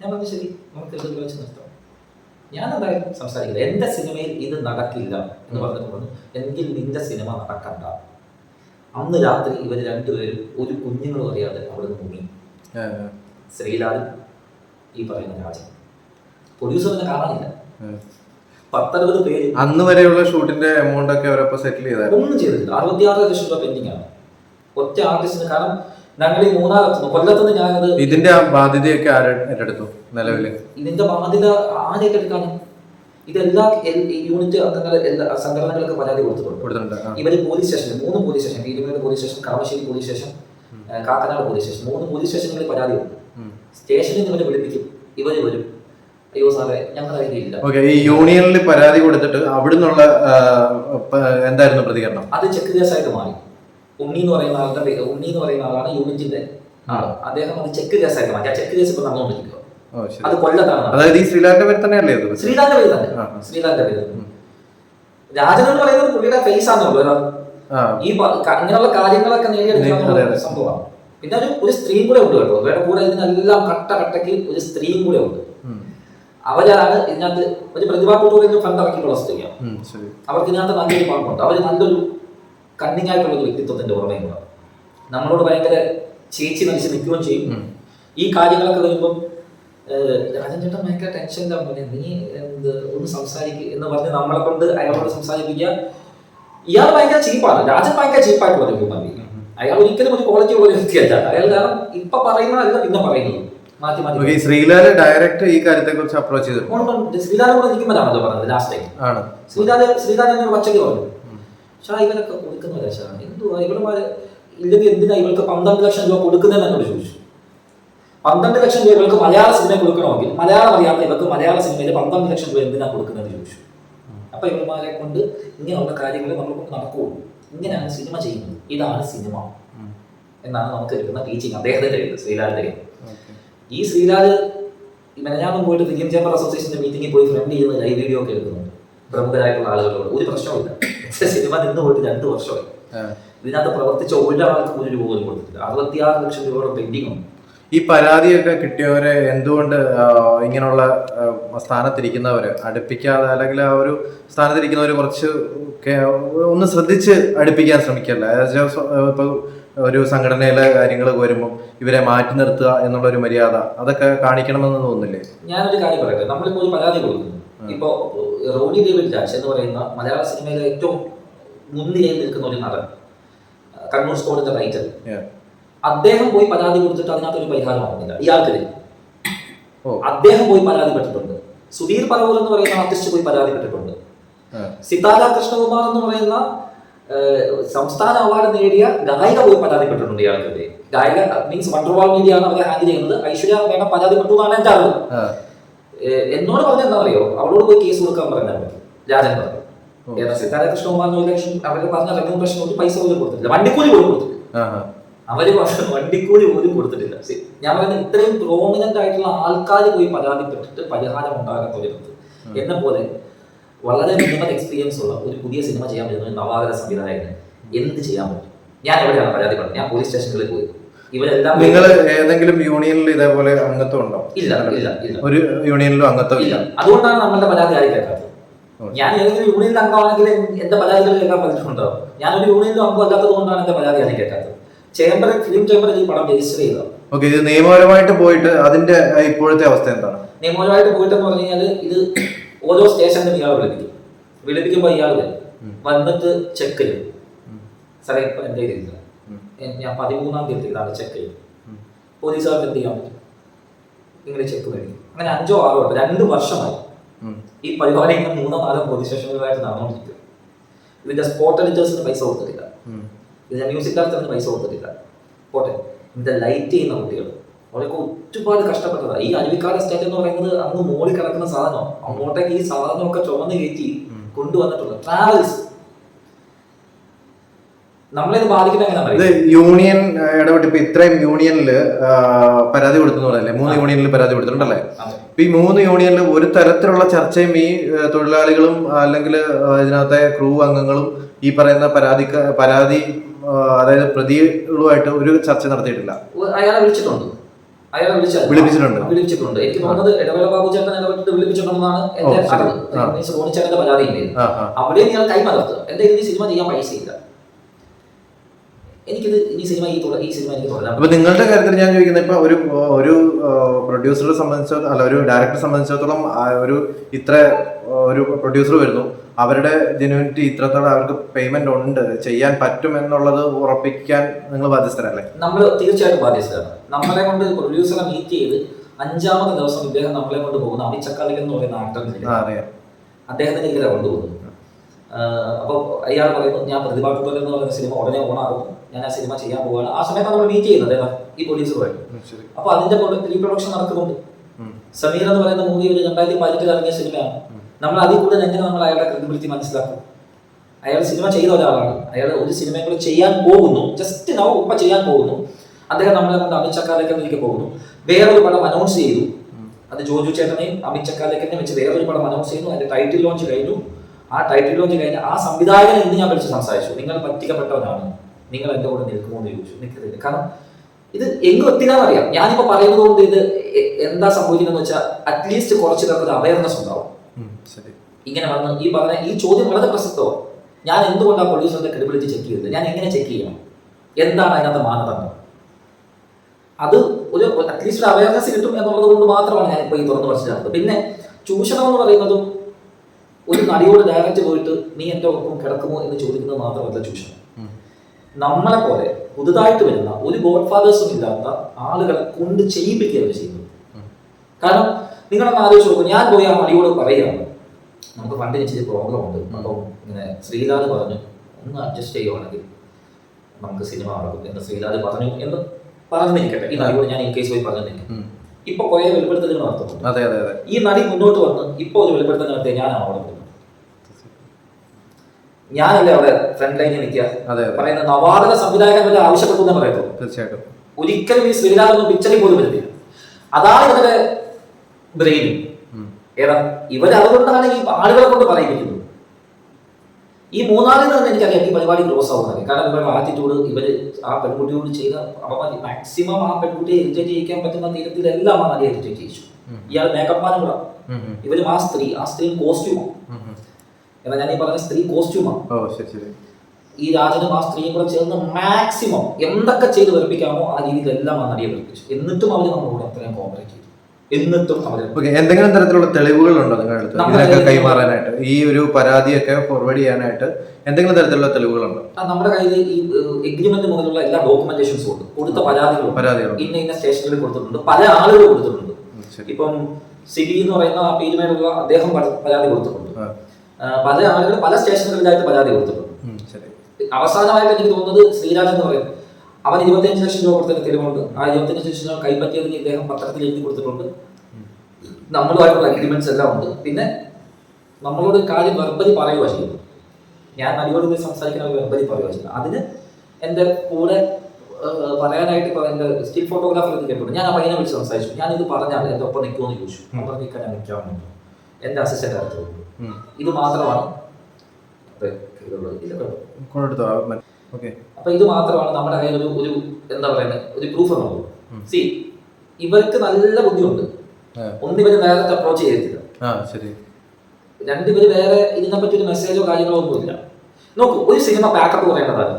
ഞാൻ പറഞ്ഞു ശരി നമുക്ക് ഇത് വെച്ച് നിർത്താം. ഞാൻ എന്തായാലും സംസാരിക്കില്ല. എന്റെ സിനിമയിൽ ഇത് നടക്കില്ല എന്ന് പറഞ്ഞിട്ട് പറഞ്ഞു എങ്കിൽ നിന്റെ സിനിമ നടക്കണ്ട. അന്ന് രാത്രി ഇവർ രണ്ടുപേരും ഒരു കുഞ്ഞുങ്ങളും അറിയാതെ അവിടെ നിന്ന് മുങ്ങി. ശ്രീലാലും ഈ പറയുന്ന രാജൻ. പ്രൊഡ്യൂസറിനെ കാണാനില്ല. പത്തറുപത് പേര്. അന്ന് വരെയുള്ള ഷൂട്ടിന്റെ എമൗണ്ട് ഒക്കെ അവരപ്പോ സെറ്റിൽ ചെയ്തായിരുന്നു. ഒന്നും ചെയ്തിട്ടില്ല. അറുപത്തിയാറ് ലക്ഷം രൂപ പെൻഡിങ് ആണ്. ഒറ്റ ആർട്ടിസ്റ്റിന് കാരണം ഞങ്ങൾ ഈ മൂന്നാറെത്തുന്നു കൊല്ലത്തുനിന്ന് ഞാനത് ഇതിന്റെ ബാധ്യതയൊക്കെ ഏറ്റെടുത്തു നിലവിൽ ഇതിന്റെ ബാധ്യത ആരെയൊക്കെ എടുക്കാനും ഇതെല്ലാ യൂണിറ്റ് അംഗങ്ങൾ എല്ലാ സംഘടനകൾക്ക് പരാതി കൊടുത്തിട്ടുണ്ട്. പോലീസ് സ്റ്റേഷൻ മൂന്ന് police station Thirumedu police station Kalamassery police station Kakkanad police station മൂന്ന് പോലീസ് സ്റ്റേഷനുകളിൽ പരാതി സ്റ്റേഷനിൽ നിന്ന് ഇവരെ വിളിപ്പിക്കും. ഇവർ വരും. അയ്യോ സാറേ ഞങ്ങളുടെ കയ്യിലില്ല. ഓക്കെ ഈ യൂണിയനിൽ പരാതി കൊടുത്തിട്ട് അവിടുന്നുള്ള എന്തായിരുന്നു പ്രതികരണം? അത് ചെക്ക് കേസായിട്ട് മാറി. ഉണ്ണി എന്ന് പറയുന്ന ആളുടെ പേര് ഉണ്ണി എന്ന് പറയുന്ന ആളാണ് യൂണിറ്റിന്റെ ആൾ. അദ്ദേഹം അത് ചെക്ക് കേസായിട്ട് മാറ്റി. ആ ചെക്ക് കേസ് ഇപ്പൊ നടന്നുകൊണ്ടിരിക്കുക അത് കൊല്ലത്താണ്. അതായത് ഈ ശ്രീലാലിന്റെ പേര് തന്നെയല്ലേ ശ്രീലാന്റെ പേര് തന്നെ. ശ്രീലാന്റെ പേര് തന്നെ. രാജൻ എന്ന് പറയുന്നത് പുള്ളിയുടെ ഫേസ് ആണല്ലോ ഈ അങ്ങനെയുള്ള കാര്യങ്ങളൊക്കെ നേടിയെടുക്കുന്ന. സംഭവമാണ്. പിന്നെ ഒരു ഒരു സ്ത്രീയും കൂടെ ഉണ്ട് കേട്ടോ. വേറെ കൂടെ ഇതിനെല്ലാം കട്ട കട്ടയ്ക്ക് ഒരു സ്ത്രീയും കൂടെ ഉണ്ട്. അവരാണ് ഇതിനകത്ത് ഒരു പ്രതിഭാ ടൂറിന് ഫണ്ട് ഇറക്കിയിട്ടുള്ള സ്ത്രീയാണ് ഉം, അവർക്ക് ഇതിനകത്ത് നല്ലൊരു പങ്കുണ്ട്. അവർ നല്ലൊരു കണ്ണിങ് ആയിട്ടുള്ള ഒരു വ്യക്തിത്വത്തിന്റെ ഉറമയും കൂടെ. നമ്മളോട് ഭയങ്കര ചേച്ചി മനസ്സ് നിൽക്കുകയും ചെയ്യും. ഈ കാര്യങ്ങളൊക്കെ വരുമ്പം രാജൻ ചേട്ടൻ ഭയങ്കര ടെൻഷനിലാണ് പോലെ നീ എന്ത് ഒന്ന് സംസാരിക്കുക എന്ന് പറഞ്ഞ് നമ്മളെ കൊണ്ട് അയാളോട് സംസാരിപ്പിക്കുക. ഇയാൾ ഭയങ്കര ചീപ്പാണ്. രാജൻ ഭയങ്കര ചീപ്പായിട്ടുള്ള ഒരു ഹ്യൂമൻ ബീങ് അയാൾ ഒരിക്കലും ഒരു ക്വാളിറ്റി ഉള്ള ഒരു വ്യക്തിയല്ല. അയാൾ കാരണം ഇപ്പൊ പറയുന്നതല്ല പിന്നെ പറയുന്നത്. മാറ്റി മാറ്റി. ശ്രീലാൽ ഡയറക്റ്റ് ഈ കാര്യത്തെ കുറിച്ച് അപ്രോച്ച് ചെയ്തിട്ടുണ്ട് ശ്രീലാൽ കൂടെ ഇരിക്കുമ്പോഴാണല്ലോ പറഞ്ഞത് ലാസ്റ്റ് ടൈം ആണ്. ശ്രീലാൽ ശ്രീലാൽ എന്നോട് പച്ചയ്ക്ക് പറഞ്ഞു. പക്ഷേ ഇവരൊക്കെ കൊടുക്കുന്ന ശാണ് എന്തുവാ ഇവളുമാര് ഇല്ലെങ്കിൽ എന്തിനാ ഇവൾക്ക് പന്ത്രണ്ട് ലക്ഷം രൂപ കൊടുക്കുന്നതെന്ന് എന്നോട് ചോദിച്ചു. പന്ത്രണ്ട് ലക്ഷം രൂപ ഇവൾക്ക് മലയാള സിനിമ കൊടുക്കണമെങ്കിൽ മലയാളം അറിയാത്ത ഇവർക്ക് മലയാള സിനിമയിൽ പന്ത്രണ്ട് ലക്ഷം രൂപ എന്തിനാ കൊടുക്കുന്നതെന്ന് ചോദിച്ചു. അപ്പൊ ഇവന്മാരെ കൊണ്ട് ഇങ്ങനെയുള്ള കാര്യങ്ങൾ നമ്മൾ കൊണ്ട് നടക്കുകയുള്ളൂ ഇങ്ങനെയാണ് സിനിമ ചെയ്യുന്നത്. ഇതാണ് സിനിമ. എന്നാണ് നമുക്ക് കിട്ടുന്ന ടീച്ചിങ് അദ്ദേഹത്തിന്റെ ശ്രീലാലിന്റെ ഈ ശ്രീരാജ് മെനഞ്ഞാമം പോയിട്ട് ഫിലിം ചേമ്പർ അസോസിയേഷന്റെ മീറ്റിംഗിൽ പോയി ഫ്രണ്ട് ചെയ്യുന്ന ലൈവ് വീഡിയോ ഒക്കെ എടുക്കുന്നുണ്ട് പ്രമുഖരായിട്ടുള്ള ആളുകളോട്. ഒരു പ്രശ്നമില്ല പക്ഷേ സിനിമ നിന്ന് പോയിട്ട് രണ്ട് വർഷമായി. ഇതിനകത്ത് പ്രവർത്തിച്ച ഒരാൾക്ക് ഒരു രൂപ പോലും കൊടുത്തിട്ടില്ല. അറുപത്തിയാറ് ലക്ഷം രൂപയുടെ പെൻഡിങ് ഉണ്ട്. ഈ പരാതിയൊക്കെ കിട്ടിയവരെ എന്തുകൊണ്ട് ഇങ്ങനെയുള്ള സ്ഥാനത്തിരിക്കുന്നവര് അടുപ്പിക്കാതെ അല്ലെങ്കിൽ ആ ഒരു സ്ഥാനത്തിരിക്കുന്നവര് കുറച്ച് ഒന്ന് ശ്രദ്ധിച്ച് അടുപ്പിക്കാൻ ശ്രമിക്കല്ല. ഇപ്പൊ ഒരു സംഘടനയിലെ കാര്യങ്ങൾ വരുമ്പോൾ ഇവരെ മാറ്റി നിർത്തുക എന്നുള്ള ഒരു മര്യാദ അതൊക്കെ കാണിക്കണമെന്ന് തോന്നുന്നില്ലേ? ഞാനൊരു കാര്യം പറയട്ടെ. നമ്മളിപ്പോ ഒരു പരാതി കൊടുക്കുന്നു. ഇപ്പോ റോണി ഡേവിഡ് രാജ് എന്ന് പറയുന്ന മലയാള സിനിമയിലെ ഏറ്റവും മുൻനിരയിൽ നിൽക്കുന്ന ഒരു നടൻ. കണ്ണൂർ സ്കോഡിന്റെ റൈറ്റർ. അദ്ദേഹം പോയി പരാതി കൊടുത്തിട്ട് അതിനകത്ത് ഒരു പരിഹാരമാവുന്നില്ല ഇയാൾക്കെതിരെ. ഓ. അദ്ദേഹം പോയി പരാതിപ്പെട്ടിട്ടുണ്ട് സുധീർ പറവൂർ എന്ന് പറയുന്ന ആർട്ടിസ്റ്റ് പോയി പരാതിപ്പെട്ടിട്ടുണ്ട്. സിതാര കൃഷ്ണകുമാർ എന്ന് പറയുന്ന സംസ്ഥാന അവാർഡ് നേടിയ ഗായിക പോയി പരാതിപ്പെട്ടിട്ടുണ്ട് ഇയാൾക്കെതിരെ. ഗായിക മീൻസ് വണ്ടർവാൾ മീഡിയ ആണ് അവരെ ഹാൻഡിൽ ചെയ്യുന്നത്. ഐശ്വര്യ മേഡം പരാതിപ്പെട്ടു എന്നാണ് എന്റെ അറിവ്. എന്നോട് പറഞ്ഞ എന്താ അറിയോ അവളോട് പോയി കേസ് കൊടുക്കാൻ പറഞ്ഞാൽ മതി രാജൻ പറഞ്ഞു. സിതാര കൃഷ്ണകുമാറിന് ഒരു ലക്ഷം അവർ പറഞ്ഞ റെമ്യൂണറേഷൻ കൊണ്ട് പൈസ പോലും കൊടുത്തിട്ടില്ല. വണ്ടിക്കൂലി പോലും കൊടുത്തിട്ടില്ല. അവർ പക്ഷെ വണ്ടിക്കൂലി പോലും കൊടുത്തിട്ടില്ല. ഞാൻ പറയുന്നത് ഇത്രയും പ്രോമിനന്റ് ആയിട്ടുള്ള ആൾക്കാർ പോയി പരാതിപ്പെട്ടിട്ട് പരിഹാരം ഉണ്ടാകത്തൊരിടത്ത് എന്നെ പോലെ വളരെ മിനിമം എക്സ്പീരിയൻസ് ഉള്ള ഒരു പുതിയ സിനിമ ചെയ്യാൻ പറ്റുന്ന ഒരു നവാഗത സംവിധായകന് എന്ത് ചെയ്യാൻ പറ്റും? ഞാൻ എവിടെയാണ് പരാതിപ്പെടുന്നത്? ഞാൻ പോലീസ് സ്റ്റേഷനുകളിൽ പോയി. ഇവരെല്ലാം നിങ്ങൾ ഏതെങ്കിലും യൂണിയനിൽ ഇതേപോലെ അംഗത്വം ഉണ്ടോ? ഇല്ല ഇല്ല ഇല്ല. ഒരു യൂണിയനിലും അംഗത്വം ഇല്ല. അതുകൊണ്ടാണ് നമ്മളുടെ പരാതി ആയി കേൾക്കാത്തത്? ഞാൻ ഏതെങ്കിലും യൂണിയനിൽ അംഗമാണെങ്കിൽ എന്റെ പരാതികൾ കേൾക്കാൻ പറ്റുന്നുണ്ടോ ഞാനൊരു യൂണിയനിലും അംഗം അല്ലാത്തത് കൊണ്ടാണ് എന്റെ പരാതി ആയി കേൾക്കാത്തത്. ചേംബറിൽ ഫിലിം ചേംബറിൽ ഈ പടം രജിസ്റ്റർ ചെയ്തത്. ഓക്കെ ഇത് നിയമപരമായിട്ട് പോയിട്ട് അതിന്റെ ഇപ്പോഴത്തെ അവസ്ഥ എന്താണ്? നിയമപരമായിട്ട് പോയിട്ടെന്ന് പറഞ്ഞു കഴിഞ്ഞാൽ ഇത് ഓരോ സ്റ്റേഷനിലും ഇയാൾ വിളിപ്പിക്കും വിളിപ്പിക്കുമ്പോൾ ഇയാൾ വരും. വന്നിട്ട് ചെക്ക് ചെയ്യും. സാറേ ഇപ്പൊ എന്റെ കയ്യിലില്ല ഉം. എ- ഞാൻ പതിമൂന്നാം തീയതി ഇതാണ് ചെക്ക് ചെയ്യും. പോലീസുകാർക്ക് എന്ത് ചെയ്യാൻ പറ്റും? ഇങ്ങനെ ചെക്ക് മേടിക്കും അങ്ങനെ അഞ്ചോ ആറോ ഉണ്ട് രണ്ട് വർഷമായി. ഈ പരിപാടി ഇങ്ങനെ മൂന്നോ നാലോ പോലീസ് സ്റ്റേഷനുകളായിട്ട് നടന്നുകൊണ്ടിരിക്കും ഇതിന്റെ സ്പോട്ട് എഡിറ്റേഴ്സിന് പൈസ കൊടുത്തിട്ടില്ല. ഇതിന്റെ മ്യൂസിക് ഡയറക്ടറിന് പൈസ കൊടുത്തിട്ടില്ല. പോട്ടെ. ഇതിന്റെ ലൈറ്റ് ചെയ്യുന്ന കുട്ടികൾ അവരൊക്കെ ഒരുപാട് കഷ്ടപ്പെട്ടതാണ് ഈ അരുവിക്കാല സ്റ്റേറ്റ് എന്ന് പറയുന്നത് അന്ന് മോളിൽ കിടക്കുന്ന സാധനം അങ്ങോട്ടേക്ക് ഈ സാധനമൊക്കെ ചുമന്ന് കയറ്റി കൊണ്ടുവന്നിട്ടുള്ള ട്രാവൽസ് ഇത് എങ്ങനെയാണെന്ന് യൂണിയൻ ഇടപെട്ട് ഇപ്പൊ ഇത്രയും യൂണിയനിൽ പരാതി കൊടുക്കുന്നതല്ലേ മൂന്ന് യൂണിയനിൽ പരാതി കൊടുത്തിട്ടുണ്ടല്ലേ? ഇപ്പൊ ഈ മൂന്ന് യൂണിയനിൽ ഒരു തരത്തിലുള്ള ചർച്ചയും ഈ തൊഴിലാളികളും അല്ലെങ്കിൽ ഇതിനകത്തെ ക്രൂ അംഗങ്ങളും ഈ പറയുന്ന പരാതി പരാതി അതായത് പ്രതികളുമായിട്ട് ഒരു ചർച്ച നടത്തിയിട്ടില്ല. അയാളെ വിളിച്ചിട്ടുണ്ട്? അയാളെ വിളിച്ചിട്ടുണ്ട് വിളിച്ചിട്ടുണ്ട് എനിക്ക് തോന്നുന്നത് ഇടവേള ബാബു ചേട്ടൻ ഇടപെട്ടിട്ട് വിളിപ്പിച്ചിട്ടുണ്ടെന്നാണ് എന്റെ. അറിവ്. ആ. മീൻസ് റോണിച്ചേട്ടന്റെ പരാതി ഉണ്ടായിരുന്നു അവിടെ ഞാൻ കൈമലർത്തുക. എന്റെ ഈ സിനിമ ചെയ്യാൻ പൈസ ഇല്ല. എനിക്കിത് ഈ സിനിമ ഈ ഈ സിനിമ എനിക്ക് തുടരാം അപ്പൊ നിങ്ങളുടെ കാര്യത്തിൽ ഞാൻ ചോദിക്കുന്നത് ഇപ്പൊ ഒരു ഒരു പ്രൊഡ്യൂസറെ സംബന്ധിച്ചിടത്തോളം അല്ല ഒരു ഡയറക്ടറെ സംബന്ധിച്ചിടത്തോളം ഒരു ഇത്ര ഒരു പ്രൊഡ്യൂസർ വരുന്നു. അവരുടെ ജെനുവിനിറ്റി ഇത്രത്തോളം അവർക്ക് പേയ്മെന്റ് ഉണ്ട്. ചെയ്യാൻ പറ്റും എന്നുള്ളത് ഉറപ്പിക്കാൻ നിങ്ങൾ ബാധ്യസ്ഥരല്ലേ? നമ്മൾ തീർച്ചയായിട്ടും ബാധ്യസ്ഥരാണ്. നമ്മളെ കൊണ്ട് പ്രൊഡ്യൂസറെ മീറ്റ് ചെയ്ത് അഞ്ചാമത്തെ ദിവസം ഇദ്ദേഹം നമ്മളെ കൊണ്ട് പോകുന്ന അമിച്ചക്കാലികൻ എന്ന് പറയുന്ന ആക്ടറിന്റെ അറിയാം. അദ്ദേഹത്തിന്റെ ഇതിലെ കൊണ്ടുപോകുന്നു അപ്പോൾ അയാൾ പറയുന്നു ഞാൻ പ്രതിഭാ കുട്ടൻ എന്ന് പറയുന്ന സിനിമ ഉടനെ ഓണാകും ഞാൻ ആ സിനിമ ചെയ്യാൻ പോവുകയാണ്. ആ സമയത്ത് നമ്മൾ മീറ്റ് ചെയ്യുന്നത് അദ്ദേഹം ഈ പോലീസ് ഉം, ശരി. അപ്പൊ അതിന്റെ പ്രീ പ്രൊഡക്ഷൻ നടക്കുന്നുണ്ട്. സമീർ എന്ന് പറയുന്ന മൂവി ഒരു രണ്ടായിരത്തി പതിനെട്ടിൽ ഇറങ്ങിയ സിനിമയാണ്. നമ്മൾ അതിൽ കൂടുതൽ എങ്ങനെ നമ്മൾ അയാളുടെ ക്രെഡിബിലിറ്റി മനസ്സിലാക്കും? അയാൾ സിനിമ ചെയ്ത ഒരാളാണ്. അയാൾ ഒരു സിനിമയും കൂടെ ചെയ്യാൻ പോകുന്നു. ജസ്റ്റ് നൗ ഉപ്പ ചെയ്യാൻ പോകുന്നു. അദ്ദേഹം നമ്മളെ കൊണ്ട് അമിത് ചക്കാലേക്കറിലേക്ക് പോകുന്നു. വേറൊരു പടം അനൗൺസ് ചെയ്തു. അത് ജോജു ചേട്ടനെയും അമിത് ചക്കാലേക്കറിനെയും വെച്ച് വേറൊരു പടം അനൗൺസ് ചെയ്യുന്നു അതിന്റെ ടൈറ്റിൽ ലോഞ്ച് കഴിഞ്ഞു. ആ ടൈറ്റിൽ ലോഞ്ച് കഴിഞ്ഞ് ആ സംവിധായകൻ ഇന്ന് ഞാൻ വിളിച്ച് സംസാരിച്ചു. നിങ്ങൾ പറ്റിക്കപ്പെട്ടവനാണ്. നിങ്ങൾ എന്റെ കൂടെ നിൽക്കുമോ എന്ന് ചോദിച്ചു. നിൽക്കത്തില്ല കാരണം ഇത് എങ്ങും എത്തില്ലാന്നറിയാം ഞാനിപ്പോ പറയുന്നത് കൊണ്ട് ഇത് എന്താ സംഭവിക്കുന്നത് വെച്ചാൽ അറ്റ്ലീസ്റ്റ് കുറച്ച് പേർക്ക് അവയർനെസ് ഉണ്ടാവും. ഇങ്ങനെ വന്ന് ഈ പറഞ്ഞ ഈ ചോദ്യം വളരെ പ്രസക്തമാണ് ഞാൻ എന്തുകൊണ്ടാണ് പ്രൊഡ്യൂസറിന്റെ ക്രെഡിബിലിറ്റി ചെക്ക് ചെയ്തത്? ഞാൻ എങ്ങനെ ചെക്ക് ചെയ്യണം? എന്താണ് അതിനകത്ത് മാനദണ്ഡം അത് ഒരു അറ്റ്ലീസ്റ്റ് ഒരു അവയർനെസ് കിട്ടും എന്നുള്ളത് കൊണ്ട് മാത്രമാണ് ഞാൻ ഇപ്പോൾ ഈ തുറന്നു പഠിച്ചത്. പിന്നെ ചൂഷണം എന്ന് പറയുന്നതും ഒരു നടിയോട് ഡയറക്റ്റ് പോയിട്ട് നീ എന്റെ ഒപ്പം കിടക്കുമോ? എന്ന് ചോദിക്കുന്നത് മാത്രമല്ല ചൂഷണം. നമ്മളെ പോലെ പുതുതായിട്ട് വരുന്ന ഒരു ഗോഡ് ഫാദേഴ്സും ഇല്ലാത്ത ആളുകളെ കൊണ്ട് ചെയ്യിപ്പിക്കുകയാണ് ചെയ്യുന്നത്. കാരണം നിങ്ങളൊന്ന് ആലോചിച്ച് നോക്കും. ഞാൻ പോയി ആ മടിയോട് പറയുകയാണ്. നമുക്ക് ഫണ്ടിന് ഇച്ചിരി പ്രോബ്ലം ഉണ്ട്. അപ്പം ഇങ്ങനെ ശ്രീലാൽ പറഞ്ഞു ഒന്ന് അഡ്ജസ്റ്റ് ചെയ്യുവാണെങ്കിൽ നമുക്ക് സിനിമ നടക്കും. എന്ന് ശ്രീലാൽ പറഞ്ഞു എന്ന് പറഞ്ഞിരിക്കട്ടെ. ഈ നടിയോട് ഞാൻ ഈ കേസ് പോയി പറഞ്ഞിരിക്കും. ഇപ്പൊ കുറെ വെളിപ്പെടുത്തലുകൾ നടത്തുന്നുണ്ട്. അതെ അതെ അതെ. ഈ നടി മുന്നോട്ട് വന്ന് ഇപ്പോൾ ഒരു വെളിപ്പെടുത്തൽ നടത്തിയ ഞാൻ അവിടെ ഞാനല്ലേ അവിടെ ഫ്രണ്ട് ലൈനിൽ നിൽക്കുക? അതെ പറയുന്ന നവാതക സംവിധായകൻ വരെ ആവശ്യപ്പെട്ടു എന്ന് പറയത്തുള്ളൂ തീർച്ചയായിട്ടും. ഒരിക്കലും ഈ ശ്രീലാലൊന്നും പിക്ചറിൽ പോലും വരുന്നില്ല അതാണ് ഇവരുടെ ബ്രെയിൻ ഏതാ? ഇവർ അതുകൊണ്ടാണ് ഈ ആളുകളെ കൊണ്ട് പറയിപ്പിക്കുന്നത്. ഈ മൂന്നാറിൽ നിന്ന് എനിക്കറിയാം ഈ പരിപാടി ക്ലോസ് ആവുന്നത് കാരണം ഇവരുടെ ആറ്റിറ്റ്യൂഡ് ഇവർ ആ പെൺകുട്ടിയോട് ചെയ്ത അപമതി മാക്സിമം ആ പെൺകുട്ടിയെ ഇറിറ്റേറ്റ് ചെയ്യിക്കാൻ പറ്റുന്ന തീരത്തിലെല്ലാം ആ നടിയെ ഇറിറ്റേറ്റ് ചെയ്യിച്ചു. ഇയാൾ മേക്കപ്പ് മാനും കൂടെ. ഇവരും ആ സ്ത്രീ ആ സ്ത്രീ കോസ്റ്റ്യൂമാണ്. എന്നാൽ ഞാൻ ഈ പറഞ്ഞ സ്ത്രീ കോസ്റ്റ്യൂമാണ് ഈ രാജനും ആ സ്ത്രീയും കൂടെ ചേർന്ന് മാക്സിമം എന്തൊക്കെ ചെയ്ത് വെറുപ്പിക്കാമോ ആ രീതിയിലെല്ലാം ആ നടിയെ വെറുപ്പിച്ചു. എന്നിട്ടും അവർ നമ്മളോട് അത്രയും കോപ്പറേറ്റ് ചെയ്തു. എന്നിട്ടും എന്തെങ്കിലും തരത്തിലുള്ള തെളിവുകളുണ്ടോ നിങ്ങളുടെ അടുത്ത്? കൈമാറാനായിട്ട്? ഈ ഒരു പരാതിയൊക്കെ ഫോർവേഡ് ചെയ്യാനായിട്ട് എന്തെങ്കിലും തരത്തിലുള്ള തെളിവുകളുണ്ടോ? നമ്മുടെ കയ്യിൽ ഈ എഗ്രിമെന്റ് മുതലുള്ള എല്ലാ ഡോക്യുമെന്റേഷൻസും ഉണ്ട്. കൊടുത്ത പരാതികളും പരാതികളും ഇന്ന ഇന്ന സ്റ്റേഷനിൽ കൊടുത്തിട്ടുണ്ട്. പല ആളുകൾ കൊടുത്തിട്ടുണ്ട്. ഇപ്പം സിബി എന്ന് പറയുന്ന ആ പേരുമേലുള്ള അദ്ദേഹം പരാതി കൊടുത്തിട്ടുണ്ട്. പല ആളുകൾ പല സ്റ്റേഷനുകളിലായിട്ട് പരാതി കൊടുത്തിട്ടുണ്ട്. അവസാനമായിട്ട് എനിക്ക് തോന്നുന്നത് ശ്രീരാജ് എന്ന് പറയും അവൻ ഇരുപത്തിയഞ്ച് ലക്ഷം രൂപ കൊടുത്തതിന് തെളിവുണ്ട്. ആ ഇരുപത്തിയഞ്ച് ലക്ഷം രൂപ കൈപ്പറ്റിയതിന് ഇദ്ദേഹം പത്രത്തിൽ എഴുതി കൊടുത്തിട്ടുണ്ട്. നമ്മളുമായിട്ടുള്ള അഗ്രിമെന്റ്സ് എല്ലാം ഉണ്ട്. പിന്നെ നമ്മളോട് കാര്യം വെർബലി പറയുക ചെയ്യുന്നു ഞാൻ നടിയോട് പോയി സംസാരിക്കുന്ന വെർബലി പറയുക ചെയ്യുന്നു അതിന് എന്റെ കൂടെ പറയാനായിട്ട് എന്റെ സ്റ്റിൽ ഫോട്ടോഗ്രാഫർ എന്ന് കേട്ടു ഞാൻ ആ പയ്യനെ വിളിച്ച് സംസാരിച്ചു. ഞാൻ ഇത് പറഞ്ഞാൽ എന്റെ ഒപ്പം നിൽക്കുമെന്ന് ചോദിച്ചു. അപ്പം നിൽക്കാൻ ഞാൻ നിൽക്കാമെന്ന് എന്റെ അസിസ്റ്റന്റ് അടുത്ത്. ഇത് മാത്രമാണ്. അതെ, ഓക്കെ അപ്പൊ ഇത് മാത്രമാണ് നമ്മുടെ കയ്യിൽ ഒരു ഒരു എന്താ പറയുന്നത് ഒരു പ്രൂഫ് എന്നുള്ളത്. സി ഇവർക്ക് നല്ല ബുദ്ധിയുണ്ട്. ഒന്ന് ഇവർ നേരത്തെ അപ്രോച്ച് ചെയ്തിട്ടില്ല രണ്ടുപേര് വേറെ ഇതിനെ പറ്റി ഒരു മെസ്സേജോ കാര്യങ്ങളോ ഒന്നും ഇല്ല. നോക്കൂ ഒരു സിനിമ പാക്കപ്പ് പറയേണ്ടതാണ്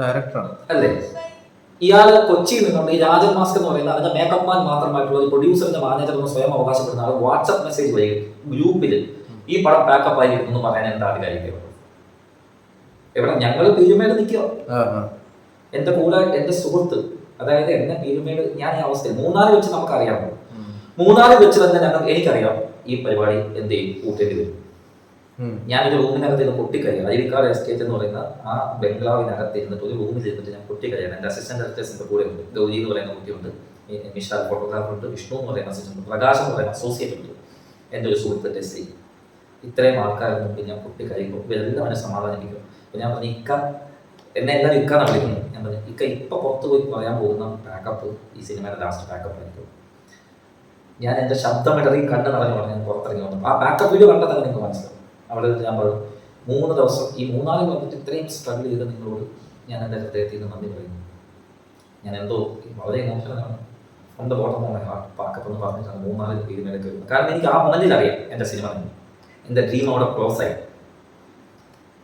ഡയറക്ടറാണ് അല്ലേ? ഇയാൾ കൊച്ചിയിൽ നിന്നുണ്ട്. ഈ രാജൻ മാസ്ക് എന്ന് പറയുന്ന അതിന്റെ മേക്കപ്പ് മാൻ മാത്രമായിട്ടുള്ള ഒരു പ്രൊഡ്യൂസറിന്റെ മാനേജർ എന്ന് സ്വയം അവകാശപ്പെടുന്ന ആൾ വാട്സ്ആപ്പ് മെസ്സേജ് വഴി ഗ്രൂപ്പിൽ ഈ പടം പാക്കപ്പ് ആയിരിക്കും എന്ന് പറയാൻ എന്താ അധികാരിക്കും എവിടെ? ഞങ്ങൾ പീരുമേട് നിൽക്കുക. എന്റെ കൂടെ എന്റെ സുഹൃത്ത് അതായത് എന്നെ പീരുമേട് ഞാൻ ഈ അവസ്ഥയിൽ മൂന്നാൽ വെച്ച് നമുക്ക് അറിയാം മൂന്നാർ വെച്ച് തന്നെ ഞങ്ങൾ എനിക്കറിയാം ഈ പരിപാടി എന്ത് ചെയ്യും കൂട്ടേണ്ടി വരും. ഞാൻ ഞാനൊരു റൂമിനകത്ത് ഇരുന്ന് പൊട്ടിക്കഴിയാം അരിക്കാട് എസ്റ്റേറ്റ് എന്ന് പറയുന്ന ആ ബംഗ്ലാവിനകത്ത് ഇരുന്നിട്ട് ഒരു റൂമിൽ ഇരുന്നിട്ട് ഞാൻ പൊട്ടിക്കഴിയാം എന്റെ അസിസ്റ്റന്റ് ഡയറക്ടേഴ്സിന്റെ കൂടെ ഉണ്ട്. ഗൗരി എന്ന് പറയുന്ന കുട്ടിയുണ്ട്. മിഷാൽ ഫോട്ടോഗ്രാഫർ ഉണ്ട്. വിഷ്ണു എന്ന് പറയുന്ന അസിസ്റ്റന്റ് പ്രകാശ് എന്ന് പറയുന്ന അസോസിയേറ്റ് ഉണ്ട്. എന്റെ ഒരു സുഹൃത്ത് ടെസ്റ്റ് ഇത്രയും ആൾക്കാരുടെ മുമ്പിൽ ഞാൻ പൊട്ടിക്കഴിയുമ്പോൾ ഇവരെല്ലാം എന്നെ സമാധാനിപ്പിക്കും. അപ്പൊ ഞാൻ പറഞ്ഞു ഇക്ക എന്നെ എല്ലാവരും ഇക്കാന്ന് വിളിക്കുന്നത്? ഞാൻ പറഞ്ഞു ഇക്ക ഇപ്പൊ പുറത്ത് പോയി പറയാൻ പോകുന്ന പാക്കപ്പ് ഈ സിനിമയുടെ ലാസ്റ്റ് പാക്കപ്പ് ആയിരിക്കും. ഞാൻ എന്റെ ശബ്ദം ഇടറി കണ്ണ് നിറഞ്ഞു പറഞ്ഞു ഞാൻ പുറത്തിറങ്ങി വന്നു. ആ ബാക്കപ്പ് വീഡിയോ കണ്ടതാണ് നിങ്ങൾക്ക് മനസ്സിലാവും അവിടെ ഞാൻ പറഞ്ഞു മൂന്ന് ദിവസം ഈ മൂന്നാൽ വന്നിട്ട് ഇത്രയും സ്ട്രഗിൾ ചെയ്ത് നിങ്ങളോട് ഞാൻ എന്റെ ഹൃദയത്തിൽ നിന്ന് നന്ദി പറയുന്നു. ഞാൻ എന്തോ വളരെ ഇമോഷണലാണ് bottom of my heart pack up എന്ന് പറഞ്ഞിട്ടാണ് മൂന്നാൽ വീഡിയോ വരുന്നത്. കാരണം എനിക്ക് ആ മൊമെന്റിൽ അറിയാം എന്റെ സിനിമ എന്റെ ഡ്രീം അവിടെ ക്ലോസ് ആയി.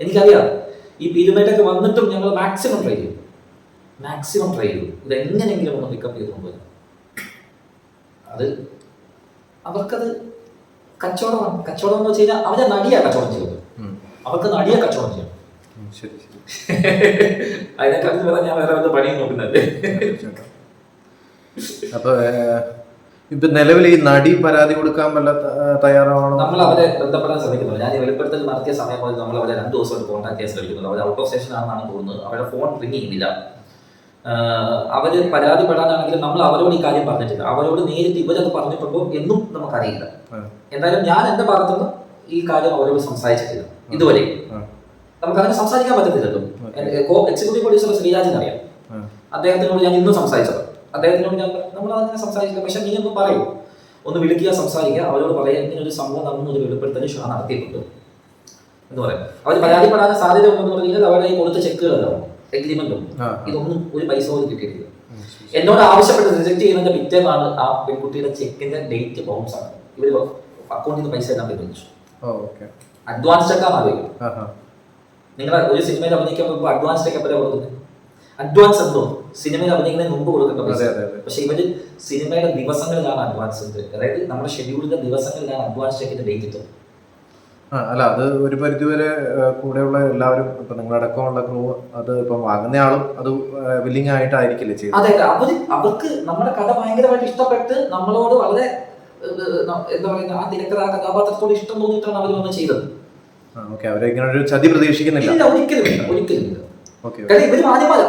എനിക്കറിയാം. ഈ പീരുമേറ്റൊക്കെ വന്നിട്ടും ഞങ്ങൾ മാക്സിമം ട്രൈ ചെയ്തു. മാക്സിമം ട്രൈ ചെയ്തു. ഇത് എങ്ങനെയെങ്കിലും ഒന്ന് പിക്കപ്പ് ചെയ്ത് കൊണ്ടുവരും. അത് അവർക്കത് കച്ചവടമാണ്. കച്ചവടം എന്ന് വെച്ച് കഴിഞ്ഞാൽ അവരെ നടിയാ കച്ചവടം ചെയ്യുന്നത്. ഉം. അവർക്ക് നടിയാ കച്ചവടം ചെയ്യണം. ശരി ശരി. അതിനെക്കാട്ടിൽ ഞാൻ വേറെ പണി പണിയും നോക്കുന്നത് അപ്പൊ ഇപ്പൊ നിലവിൽ ഈ നടി പരാതി കൊടുക്കാൻ വല്ല തയ്യാറാണോ? നമ്മൾ അവരെ ബന്ധപ്പെടാൻ ശ്രമിക്കുന്നുണ്ട്. ഞാൻ ഈ വെളിപ്പെടുത്തൽ നടത്തിയ സമയം മുതൽ നമ്മൾ അവരെ രണ്ട് ദിവസം കോൺടാക്ട് ചെയ്യാൻ ശ്രമിക്കുന്നത് അവർ ഔട്ട് ഓഫ് സ്റ്റേഷൻ ആണെന്നാണ് തോന്നുന്നത്. അവരുടെ ഫോൺ റിങ് ചെയ്യുന്നില്ല. അവർ അവർ പരാതിപ്പെടാനാണെങ്കിലും നമ്മൾ അവരോട് ഈ കാര്യം പറഞ്ഞിട്ടില്ല. അവരോട് നേരിട്ട് ഇവരത് പറഞ്ഞിട്ടുണ്ടോ എന്നും നമുക്കറിയില്ല. എന്തായാലും ഞാൻ എന്റെ ഭാഗത്തുനിന്ന് ഈ കാര്യം അവരോട് സംസാരിച്ചിട്ടില്ല. ഇതുവരെ നമുക്ക് അങ്ങനെ സംസാരിക്കാൻ പറ്റത്തില്ലല്ലോ. എക്സിക്യൂട്ടീവ് പ്രൊഡ്യൂസർ ശ്രീരാജൻ അറിയാം. അദ്ദേഹത്തിനോട് ഞാൻ ഇന്നും സംസാരിച്ചത് അദ്ദേഹത്തിനോട് ഞാൻ നമ്മൾ അങ്ങനെ സംസാരിച്ചില്ല. പക്ഷെ നീ ഒന്ന് പറയൂ. ഒന്ന് വിളിക്കുക സംസാരിക്കുക. അവരോട് പറയുക ഇങ്ങനെ ഒരു സംഭവം നടന്നു ഒരു വെളിപ്പെടുത്തൽ ഷാ നടത്തിയിട്ടുണ്ട് എന്ന് പറയാം. അവർ പരാതിപ്പെടാൻ സാധ്യത ഉണ്ടെന്ന് പറഞ്ഞാൽ അവരുടെ ഈ കൊടുത്ത ചെക്കുകളല്ലോ എഗ്രിമെന്റും ഇതൊന്നും ഒരു പൈസ പോലും കിട്ടിയിട്ടില്ല. എന്നോട് ആവശ്യപ്പെട്ട് റിജക്ട് ചെയ്യുന്നതിന്റെ പിറ്റേന്നാണ് ആ പെൺകുട്ടിയുടെ ചെക്കിന്റെ ഡേറ്റ് ബൗൺസ് ആണ്. ഇവർ അക്കൗണ്ടിൽ നിന്ന് പൈസ എല്ലാം പിൻവലിച്ചു അഡ്വാൻസ് ചെക്കാണ് ആ ആ ഒരു സിനിമയിൽ അഭിനയിക്കാൻ അഡ്വാൻസ് ചെക്ക് എപ്പോഴാണ് കൊടുക്കുന്നത് അഡ്വാൻസ് എന്തോ? സിനിമയിൽ അഭിനയിക്കുന്നതിന് മുമ്പ് കൊടുക്കേണ്ട പൈസ. പക്ഷെ ഇവർ സിനിമയുടെ ദിവസങ്ങളിലാണ് അഡ്വാൻസ് ഉണ്ട്. അതായത് നമ്മുടെ ഷെഡ്യൂളിന്റെ ദിവസങ്ങളിലാണ് അഡ്വാൻസ് ചെക്കിന്റെ ഡേറ്റ് ഇട്ടത് ആ അല്ല അത് ഒരു പരിധിവരെ കൂടെയുള്ള എല്ലാവരും ഇപ്പൊ നിങ്ങളടക്കമുള്ള ക്രൂ അത് ഇപ്പം വാങ്ങുന്നയാളും അത് വില്ലിങ് ആയിട്ടായിരിക്കില്ലേ ചെയ്തത്? അതെ അതെ. അവർ അവർക്ക് നമ്മുടെ കഥ ഭയങ്കരമായിട്ട് ഇഷ്ടപ്പെട്ട് നമ്മളോട് വളരെ എന്താ പറയുക ആ തിരക്കഥ ആ കഥാപാത്രത്തോട് ഇഷ്ടം തോന്നിയിട്ടാണ് അവർ വന്ന് ചെയ്തത്. ഓക്കെ. അവരെ ഇങ്ങനെ ഒരു ചതി പ്രതീക്ഷിക്കുന്നില്ല. ഒരിക്കലും ഒരിക്കലും ഇല്ല. ഓക്കെ ഇവർ മാന്യന്മാരാ.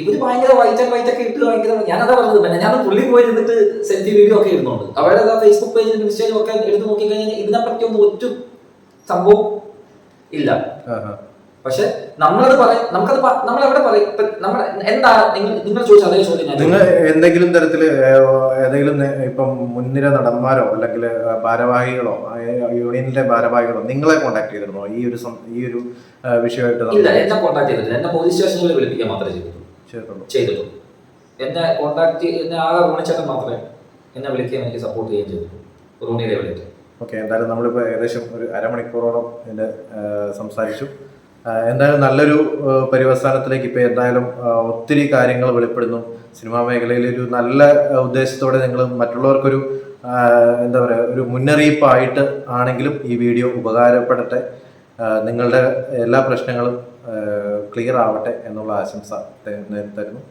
ഇവർ ഭയങ്കര വൈറ്റ് ആൻഡ് വൈറ്റ് ഒക്കെ ഇട്ട് ഭയങ്കര ഞാനതാ പറഞ്ഞത്. പിന്നെ ഞാൻ പുള്ളി പോയി നിന്നിട്ട് സെൽഫി വീഡിയോ ഒക്കെ ഇരുന്നുണ്ട് അവരുടെ ഫേസ്ബുക്ക് പേജിലും ഇൻസ്റ്റയിലും ഒക്കെ എടുത്ത് നോക്കി കഴിഞ്ഞാൽ ഇതിനെ പറ്റിയൊന്നും ഒറ്റ സംഭവം ഇല്ല. പക്ഷെ നമ്മളത് പറയും നമുക്കത് നമ്മൾ എവിടെ പറയും നമ്മൾ എന്താ നിങ്ങൾ നിങ്ങൾ ചോദിച്ച അതേ ചോദ്യം നിങ്ങൾ എന്തെങ്കിലും തരത്തിൽ ഏതെങ്കിലും ഇപ്പം മുൻനിര നടന്മാരോ അല്ലെങ്കിൽ ഭാരവാഹികളോ ആ, യൂണിയനിലെ ഭാരവാഹികളോ നിങ്ങളെ കോണ്ടാക്ട് ചെയ്തിരുന്നോ? ഈ ഒരു ഈ ഒരു ആ, വിഷയമായിട്ട് ഇല്ല എന്നെ കോൺടാക്ട് ചെയ്തിട്ടില്ല. എന്നെ പോലീസ് സ്റ്റേഷനിൽ വിളിപ്പിക്കാൻ മാത്രമേ ചെയ്തിട്ടുള്ളൂ. ചെയ്തിട്ടുള്ളൂ. ചെയ്തിട്ടുള്ളൂ. എന്നെ കോൺടാക്ട് എന്നെ ആകെ റോണിച്ചേട്ടൻ മാത്രമേ എന്നെ വിളിക്കുകയും എനിക്ക് സപ്പോർട്ട് ചെയ്യുകയും ചെയ്തിട്ടുള്ളൂ. റോണി വിളിച്ചു ഓക്കെ എന്തായാലും നമ്മളിപ്പോൾ ഏകദേശം ഒരു അരമണിക്കൂറോളം ഇതിന്റെ സംസാരിച്ചു. ആ, എന്തായാലും നല്ലൊരു പരിവസാനത്തിലേക്ക് ഇപ്പോൾ എന്തായാലും ഒത്തിരി കാര്യങ്ങൾ വെളിപ്പെടുന്നു. സിനിമാ മേഖലയിൽ ഒരു നല്ല ഉദ്ദേശത്തോടെ നിങ്ങൾ മറ്റുള്ളവർക്കൊരു എന്താ പറയുക ഒരു മുന്നറിയിപ്പായിട്ട് ആണെങ്കിലും ഈ വീഡിയോ ഉപകാരപ്പെടട്ടെ. നിങ്ങളുടെ എല്ലാ പ്രശ്നങ്ങളും ക്ലിയർ ആവട്ടെ എന്നുള്ള ആശംസ തരുന്നു.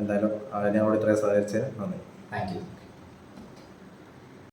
എന്തായാലും ഞങ്ങളോട് ഇത്രയും സഹകരിച്ചതിന് നന്ദി. Thank you